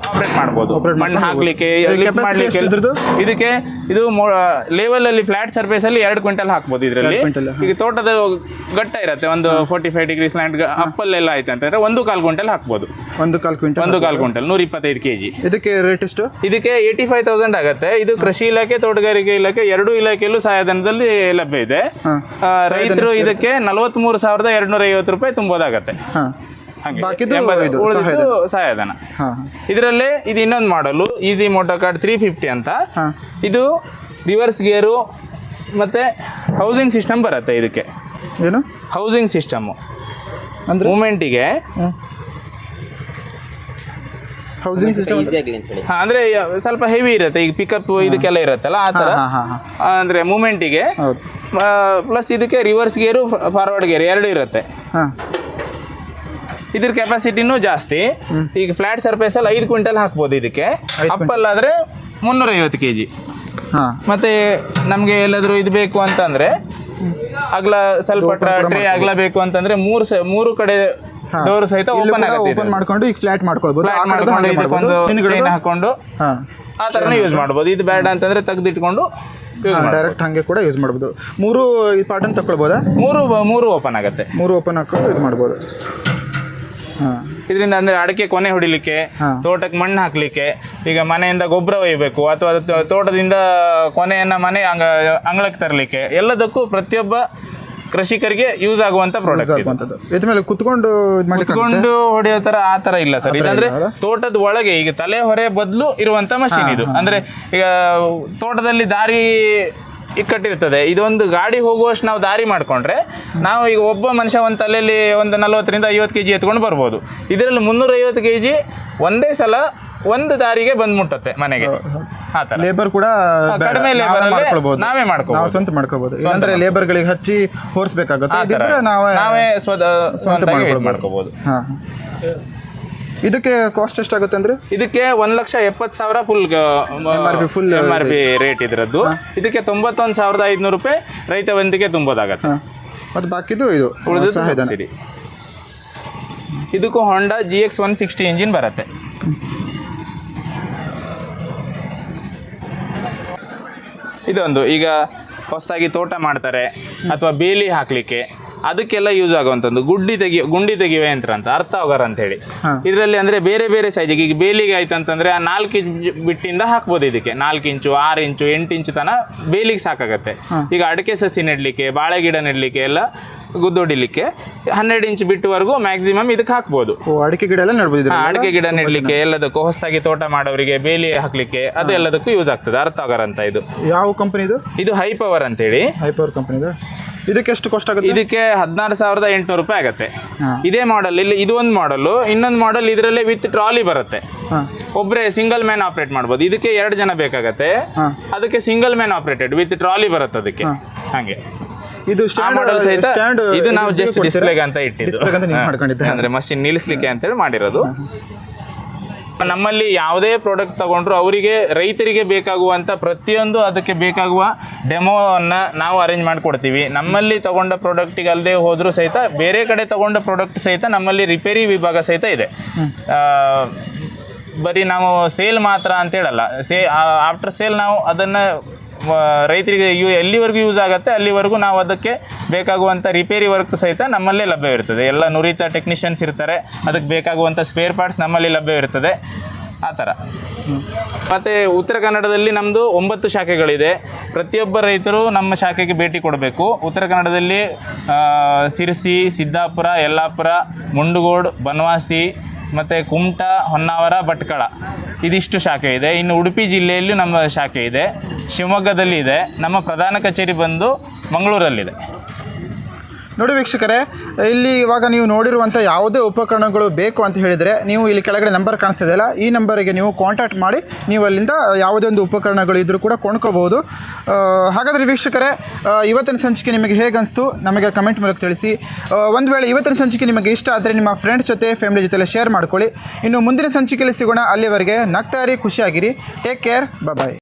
[SPEAKER 1] ಆಪರೇಟ್ ಮಾಡ್ಬೋದು. ಮಣ್ಣು ಹಾಕ್ಲಿಕ್ಕೆ lift ಮಾಡ್ಲಿಕ್ಕೆ ಇದಕ್ಕೆ ಇದು ಲೆವೆಲ್ ಅಲ್ಲಿ ಫ್ಲಾಟ್ ಸರ್ಫೇಸ್ ಅಲ್ಲಿ ಎರಡು ಕ್ವಿಂಟಲ್ ಹಾಕ್ಬೋದು ಇದರಲ್ಲಿ. ಈಗ ತೋಟದ ಗಟ್ಟ ಇರುತ್ತೆ ಒಂದು ಫೋರ್ಟಿ ಫೈವ್ ಡಿಗ್ರಿ ಸ್ಲ್ಯಾಂಡ್ ಅಪ್ಪಲ್ಲೆಲ್ಲ ಆಯ್ತು ಅಂತಂದ್ರೆ ಒಂದು ಕಾಲ್ ಕ್ವಿಂಟಲ್ ಹಾಕ್ಬೋದು.
[SPEAKER 2] ಒಂದು ಕಾಲು ಕ್ವಿಂಟಲ್
[SPEAKER 1] ಒಂದು ಕಾಲ್ ಕ್ವಿಂಟಲ್ ನೂರ ಇಪ್ಪತ್ತೈದು ಕೆ ಜಿ
[SPEAKER 2] ಇದಕ್ಕೆ ರೇಟ್ ಎಷ್ಟು?
[SPEAKER 1] ಇದಕ್ಕೆ ಏಯ್ಟಿ ಫೈವ್ ತೌಸಂಡ್ ಆಗುತ್ತೆ. ಇದು ಕೃಷಿ ಇಲಾಖೆ ತೋಟಗಾರಿಕೆ ಇಲಾಖೆ ಎರಡು ಇಲಾಖೆಯಲ್ಲೂ ಸಹಾಯಧನದಲ್ಲಿ ಲಭ್ಯ ಇದೆ. ರೈತರು ಇದಕ್ಕೆ ನಲವತ್ಮೂರು ಸಾವಿರದ ಎರಡ್ನೂರ ಐವತ್ತು ರೂಪಾಯಿ ತುಂಬೋದಾಗತ್ತೆ.
[SPEAKER 2] ಬಾಕಿದು ಇದು
[SPEAKER 1] ಸಹಾಯಧನ. ಇದರಲ್ಲೇ ಇದು ಇನ್ನೊಂದು ಮಾಡಲು easy moto card three fifty ಅಂತ. ಇದು ರಿವರ್ಸ್ ಗೇರು ಮತ್ತೆ ಹೌಸಿಂಗ್ ಸಿಸ್ಟಮ್ ಬರುತ್ತೆ ಇದಕ್ಕೆ.
[SPEAKER 2] ಏನು?
[SPEAKER 1] ಹೌಸಿಂಗ್ ಸಿಸ್ಟಮ್
[SPEAKER 2] ಅಂದರೆ?
[SPEAKER 1] ಮೂಮೆಂಟಿಗೆ
[SPEAKER 2] ಹೌಸಿಂಗ್ ಸಿಸ್ಟಮ್
[SPEAKER 1] ಅಂದ್ರೆ ಸ್ವಲ್ಪ ಹೆವಿ ಇರುತ್ತೆ ಈಗ ಪಿಕಪ್ ಇದಕ್ಕೆಲ್ಲ ಇರುತ್ತಲ್ಲ ಆ ಥರ. ಅಂದ್ರೆ ಮೂಮೆಂಟಿಗೆ
[SPEAKER 2] ಹೌದು.
[SPEAKER 1] ಪ್ಲಸ್ ಇದಕ್ಕೆ ರಿವರ್ಸ್ ಗೇರು ಫಾರ್ವರ್ಡ್ ಗೇರ್ ಎರಡು ಇರುತ್ತೆ.
[SPEAKER 2] ಹಾಂ.
[SPEAKER 1] ಇದ್ರ ಕೆಪಾಸಿಟಿನೂ ಜಾಸ್ತಿ. ಈಗ ಫ್ಲಾಟ್ ಸರ್ಫೇಸಲ್ಲಿ ಐದು ಕ್ವಿಂಟಲ್ ಹಾಕ್ಬೋದು ಇದಕ್ಕೆ. ಅಪ್ಪಲ್ಲಾದರೆ ಮುನ್ನೂರೈವತ್ತು ಕೆ ಜಿ ಮತ್ತೆ ನಮಗೆ ಎಲ್ಲಾದರೂ ಇದು ಬೇಕು ಅಂತಂದ್ರೆ ಅಗ್ಲ ಸ್ವಲ್ಪ ಟ್ರೇ ಅಗ್ಲ ಬೇಕು ಅಂತಂದ್ರೆ ಮೂರು ಮೂರು ಕಡೆ ಡೋರ್ ಸಹಿತ ಓಪನ್
[SPEAKER 2] ಓಪನ್ ಮಾಡ್ಕೊಂಡು ಈಗ ಫ್ಲಾಟ್
[SPEAKER 1] ಮಾಡ್ಕೊಳ್ಬಹುದು ಹಾಕೊಂಡು ಆ ತರನೇ ಯೂಸ್ ಮಾಡ್ಬೋದು. ಇದು ಬೇಡ ಅಂತಂದ್ರೆ ತೆಗೆದಿಟ್ಕೊಂಡು
[SPEAKER 2] ಡೈರೆಕ್ಟ್ ಹಾಗೆ ಕೂಡ ಯೂಸ್ ಮಾಡ್ಬೋದು. ಮೂರು ಈ ಪಾರ್ಟನ್ನು ತಗೊಳ್ಬೋದಾ?
[SPEAKER 1] ಮೂರು ಮೂರು ಓಪನ್ ಆಗುತ್ತೆ.
[SPEAKER 2] ಮೂರು ಓಪನ್ ಹಾಕೊಂಡು ಇದು ಮಾಡ್ಬೋದು.
[SPEAKER 1] ಇದರಿಂದ ಅಂದ್ರೆ ಅಡಿಕೆ ಕೊನೆ ಹೊಡಿಲಿಕ್ಕೆ ತೋಟಕ್ಕೆ ಮಣ್ಣು ಹಾಕ್ಲಿಕ್ಕೆ ಈಗ ಮನೆಯಿಂದ ಗೊಬ್ಬರ ಒಯ್ಯಬೇಕು ಅಥವಾ ತೋಟದಿಂದ ಕೊನೆಯನ್ನ ಮನೆ ಅಂಗ ಅಂಗಳಕ್ಕೆ ತರಲಿಕ್ಕೆ ಎಲ್ಲದಕ್ಕೂ ಪ್ರತಿಯೊಬ್ಬ ಕೃಷಿಕರಿಗೆ ಯೂಸ್ ಆಗುವಂತ ಪ್ರಾಡಕ್ಟ್
[SPEAKER 2] ಮೇಲೆ ಕುತ್ಕೊಂಡು
[SPEAKER 1] ಕುತ್ಕೊಂಡು ಹೊಡೆಯೋ ತರ ಆ ತರ ಇಲ್ಲ ಸರ್. ಇದಂದ್ರೆ ತೋಟದ ಒಳಗೆ ಈಗ ತಲೆ ಹೊರೆ ಬದಲು ಇರುವಂತ ಮಷೀನ್ ಇದು. ಅಂದ್ರೆ ಈಗ ತೋಟದಲ್ಲಿ ದಾರಿ ಇಕ್ಕಟ್ಟಿರ್ತದೆ ಇದೊಂದು ಗಾಡಿ ಹೋಗುವಷ್ಟು ನಾವು ದಾರಿ ಮಾಡ್ಕೊಂಡ್ರೆ ನಾವು ಈಗ ಒಬ್ಬ ಮನುಷ್ಯ ಒಂದು ತಲೆಯಲ್ಲಿ ಒಂದು ನಲವತ್ತರಿಂದ ಐವತ್ತು ಕೆ ಜಿ ಎತ್ಕೊಂಡು ಬರ್ಬೋದು. ಇದರಲ್ಲಿ ಮುನ್ನೂರೈವತ್ತು ಕೆ ಜಿ ಒಂದೇ ಸಲ ಒಂದು ದಾರಿಗೆ ಬಂದು ಮುಟ್ಟುತ್ತೆ ಮನೆಗೆ. ಆ ಥರ
[SPEAKER 2] ಲೇಬರ್ ಕೂಡ.
[SPEAKER 1] ಕಡಿಮೆ
[SPEAKER 2] ನಾವೇ
[SPEAKER 1] ಮಾಡ್ಕೋಬಹುದು
[SPEAKER 2] ಮಾಡ್ಕೊಳ್ಬೋದು.
[SPEAKER 1] ನಾವೇ ಮಾಡ್ಕೊಬೋದು.
[SPEAKER 2] ನಾವು ಸ್ವಂತ ಮಾಡ್ಕೋಬಹುದು ಅಂದ್ರೆ ಲೇಬರ್ ಗಳಿಗೆ ಹಚ್ಚಿ ಹೋರಿಸಬೇಕಾಗುತ್ತೆ. ನಾವೇ
[SPEAKER 1] ನಾವೇ
[SPEAKER 2] ಸ್ವಂತ
[SPEAKER 1] ಮಾಡ್ಕೋಬಹುದು
[SPEAKER 2] ಹಾ. ಇದಕ್ಕೆ ಕಾಸ್ಟ್ ಎಷ್ಟಾಗುತ್ತೆ ಅಂದ್ರೆ?
[SPEAKER 1] ಇದಕ್ಕೆ ಒಂದ್ ಲಕ್ಷ ಎಪ್ಪತ್ತು ಸಾವಿರ full
[SPEAKER 2] P full
[SPEAKER 1] M R P rate ಇದ್ರದ್ದು. ಇದಕ್ಕೆ ತೊಂಬತ್ತೊಂದು ಸಾವಿರದ ಐದುನೂರು ರೂಪಾಯಿ ರೈತ ಬಂದಿಗೆ ತುಂಬೋದಾಗತ್ತೆ.
[SPEAKER 2] ಮತ್ತು ಬಾಕಿದು ಇದು
[SPEAKER 1] ಸಬ್ಸಿಡಿ. ಇದಕ್ಕೂ Honda G X one sixty engine ಬರುತ್ತೆ. ಇದೊಂದು. ಈಗ ಹೊಸದಾಗಿ ತೋಟ ಮಾಡ್ತಾರೆ ಅಥವಾ ಬೇಲಿ ಹಾಕ್ಲಿಕ್ಕೆ. ಅದಕ್ಕೆಲ್ಲ ಯೂಸ್ ಆಗುವಂಥದ್ದು ಗುಡ್ಡಿ ತೆಗಿ ಗುಂಡಿ ತೆಗೆಯುವ ಯಂತ್ರ ಅಂತ ಅರ್ಥ ಹೋಗರ್ ಅಂತ ಹೇಳಿ
[SPEAKER 2] ಹಾ.
[SPEAKER 1] ಇದರಲ್ಲಿ ಅಂದ್ರೆ ಬೇರೆ ಬೇರೆ ಸೈಜಿಗೆ ಈಗ ಬೇಲಿಗೆ ಆಯ್ತು ಅಂತಂದ್ರೆ ಆ ನಾಲ್ಕು ಇಂಚು ಬಿಟ್ಟಿಂದ ಹಾಕ್ಬೋದು ಇದಕ್ಕೆ. ನಾಲ್ಕು ಇಂಚು ಆರು ಇಂಚು ಎಂಟು ಇಂಚು ತನ ಬೇಲಿಗೆ ಸಾಕಾಗತ್ತೆ. ಈಗ ಅಡಿಕೆ ಸಸಿ ನೆಡ್ಲಿಕ್ಕೆ ಬಾಳೆ ಗಿಡ ನೆಡ್ಲಿಕ್ಕೆ ಎಲ್ಲ ಗುದ್ದೊಡಿಲಿಕ್ಕೆ ಹನ್ನೆರಡು ಇಂಚ್ ಬಿಟ್ಟುವರೆಗೂ ಮ್ಯಾಕ್ಸಿಮಮ್ ಇದಕ್ಕೆ ಹಾಕ್ಬೋದು.
[SPEAKER 2] ಅಡಿಕೆ ಗಿಡ ಎಲ್ಲ ನೆಡ್ಬೋದು
[SPEAKER 1] ಹಾ, ಅಡಿಕೆ ಗಿಡ ನೆಡಲಿಕ್ಕೆ ಎಲ್ಲದಕ್ಕೂ ಹೊಸದಾಗಿ ತೋಟ ಮಾಡೋರಿಗೆ ಬೇಲಿ ಹಾಕ್ಲಿಕ್ಕೆ ಅದೆಲ್ಲದಕ್ಕೂ ಯೂಸ್ ಆಗ್ತದೆ. ಅರ್ಥ ಆಗರ್ ಅಂತ ಇದು.
[SPEAKER 2] ಯಾವ ಕಂಪನಿ ಇದು?
[SPEAKER 1] ಇದು ಹೈ ಪವರ್ ಅಂತೇಳಿ
[SPEAKER 2] ಹೈಪವರ್ ಕಂಪನಿದು ಇದಕ್ಕೆ ಎಷ್ಟು ಕಾಸ್ಟ್ ಆಗುತ್ತೆ?
[SPEAKER 1] ಇದಕ್ಕೆ ಹದಿನಾರು ಸಾವಿರದ ಎಂಟುನೂರು ರೂಪಾಯಿ ಆಗುತ್ತೆ. ಇದೇ ಮಾಡೆಲ್ ಇಲ್ಲಿ ಇದು ಒಂದು ಮಾಡಲು ಇನ್ನೊಂದು ಮಾಡಲ್ ಇದರಲ್ಲೇ ವಿತ್ ಟ್ರಾಲಿ ಬರುತ್ತೆ. ಒಬ್ಬರೇ ಸಿಂಗಲ್ ಮ್ಯಾನ್ ಆಪರೇಟ್ ಮಾಡ್ಬೋದು. ಇದಕ್ಕೆ ಎರಡು ಜನ ಬೇಕಾಗತ್ತೆ. ಅದಕ್ಕೆ single man operated with trolley ಬರುತ್ತೆ ಅದಕ್ಕೆ. ಹಾಗೆ.
[SPEAKER 2] ಇದು
[SPEAKER 1] ಮಾಡಲ್ ಸಹಿತ ಇದು ನಾವು ಜಸ್ಟ್ ಡಿಸ್ಪ್ಲೇಗೆ ಅಂತ ಇಟ್ಟಿದ್ದು.
[SPEAKER 2] ಅಂತ
[SPEAKER 1] ಅಂದ್ರೆ ಮಷಿನ್ ನಿಲ್ಲಿಸ್ಲಿಕ್ಕೆ ಅಂತೇಳಿ ಮಾಡಿರೋದು. ನಮ್ಮಲ್ಲಿ ಯಾವುದೇ ಪ್ರಾಡಕ್ಟ್ ತಗೊಂಡ್ರು ಅವರಿಗೆ ರೈತರಿಗೆ ಬೇಕಾಗುವಂಥ ಪ್ರತಿಯೊಂದು ಅದಕ್ಕೆ ಬೇಕಾಗುವ ಡೆಮೋವನ್ನು ನಾವು ಅರೇಂಜ್ ಮಾಡಿಕೊಡ್ತೀವಿ. ನಮ್ಮಲ್ಲಿ ತಗೊಂಡ ಪ್ರಾಡಕ್ಟಿಗೆ ಅಲ್ಲದೆ ಹೋದರೂ ಸಹಿತ ಬೇರೆ ಕಡೆ ತಗೊಂಡ ಪ್ರಾಡಕ್ಟ್ ಸಹಿತ ನಮ್ಮಲ್ಲಿ ರಿಪೇರಿ ವಿಭಾಗ ಸಹಿತ ಇದೆ. ಬರೀ ನಾವು ಸೇಲ್ ಮಾತ್ರ ಅಂತ ಹೇಳಲ್ಲ. ಸೇ ಆಫ್ಟರ್ ಸೇಲ್ ನಾವು ಅದನ್ನು ರೈತರಿಗೆ ಯು, ಎಲ್ಲಿವರೆಗೂ ಯೂಸ್ ಆಗುತ್ತೆ, ಅಲ್ಲಿವರೆಗೂ ನಾವು ಅದಕ್ಕೆ ಬೇಕಾಗುವಂಥ ರಿಪೇರಿ ವರ್ಕ್ ಸಹಿತ ನಮ್ಮಲ್ಲೇ ಲಭ್ಯವಿರ್ತದೆ ಎಲ್ಲ ನುರಿತ ಟೆಕ್ನಿಷಿಯನ್ಸ್ ಇರ್ತಾರೆ, ಅದಕ್ಕೆ ಬೇಕಾಗುವಂಥ ಸ್ಪೇರ್ ಪಾರ್ಟ್ಸ್ ನಮ್ಮಲ್ಲಿ ಲಭ್ಯವಿರ್ತದೆ ಆ ಥರ. ಮತ್ತು ಉತ್ತರ ಕನ್ನಡದಲ್ಲಿ ನಮ್ಮದು ಒಂಬತ್ತು ಶಾಖೆಗಳಿದೆ. ಪ್ರತಿಯೊಬ್ಬ ರೈತರು ನಮ್ಮ ಶಾಖೆಗೆ ಭೇಟಿ ಕೊಡಬೇಕು. ಉತ್ತರ ಕನ್ನಡದಲ್ಲಿ ಸಿರಸಿ, ಸಿದ್ದಾಪುರ, ಯಲ್ಲಾಪುರ, ಮುಂಡಗೋಡ್, ಬನವಾಸಿ, ಮತ್ತು ಕುಮಟಾ, ಹೊನ್ನಾವರ, ಭಟ್ಕಳ. ಇದಿಷ್ಟು ಶಾಖೆ ಇದೆ. ಇನ್ನು ಉಡುಪಿ ಜಿಲ್ಲೆಯಲ್ಲೂ ನಮ್ಮ ಶಾಖೆ ಇದೆ. ಶಿವಮೊಗ್ಗದಲ್ಲಿ ಇದೆ ನಮ್ಮ ಪ್ರಧಾನ ಕಚೇರಿ ಬಂದು ಮಂಗಳೂರಲ್ಲಿದೆ.
[SPEAKER 2] ನೋಡಿ ವೀಕ್ಷಕರೇ, ಇಲ್ಲಿ ಇವಾಗ ನೀವು ನೋಡಿರುವಂಥ ಯಾವುದೇ ಉಪಕರಣಗಳು ಬೇಕು ಅಂತ ಹೇಳಿದರೆ ನೀವು ಇಲ್ಲಿ ಕೆಳಗಡೆ ನಂಬರ್ ಕಾಣಿಸ್ತಿದೆಯಲ್ಲ ಈ ನಂಬರಿಗೆ ನೀವು ಕಾಂಟ್ಯಾಕ್ಟ್ ಮಾಡಿ, ನೀವು ಅಲ್ಲಿಂದ ಯಾವುದೇ ಒಂದು ಉಪಕರಣಗಳು ಇದ್ದರೂ ಕೂಡ ಕೊಂಡ್ಕೋಬೋದು ಹಾಗಾದರೆ ವೀಕ್ಷಕರೇ ಇವತ್ತಿನ ಸಂಚಿಕೆ ನಿಮಗೆ ಹೇಗೆ ಅನಿಸ್ತು ನಮಗೆ ಕಮೆಂಟ್ ಮೂಲಕ ತಿಳಿಸಿ. ಒಂದು ವೇಳೆ ಇವತ್ತಿನ ಸಂಚಿಕೆ ನಿಮಗೆ ಇಷ್ಟ ಆದರೆ ನಿಮ್ಮ ಫ್ರೆಂಡ್ಸ್ ಜೊತೆ ಫ್ಯಾಮಿಲಿ ಜೊತೆ ಶೇರ್ ಮಾಡ್ಕೊಳ್ಳಿ. ಇನ್ನು ಮುಂದಿನ ಸಂಚಿಕೆಯಲ್ಲಿ ಸಿಗೋಣ. ಅಲ್ಲಿವರೆಗೆ ನಗ್ತಾರಿ ಖುಷಿಯಾಗಿರಿ. Take care bye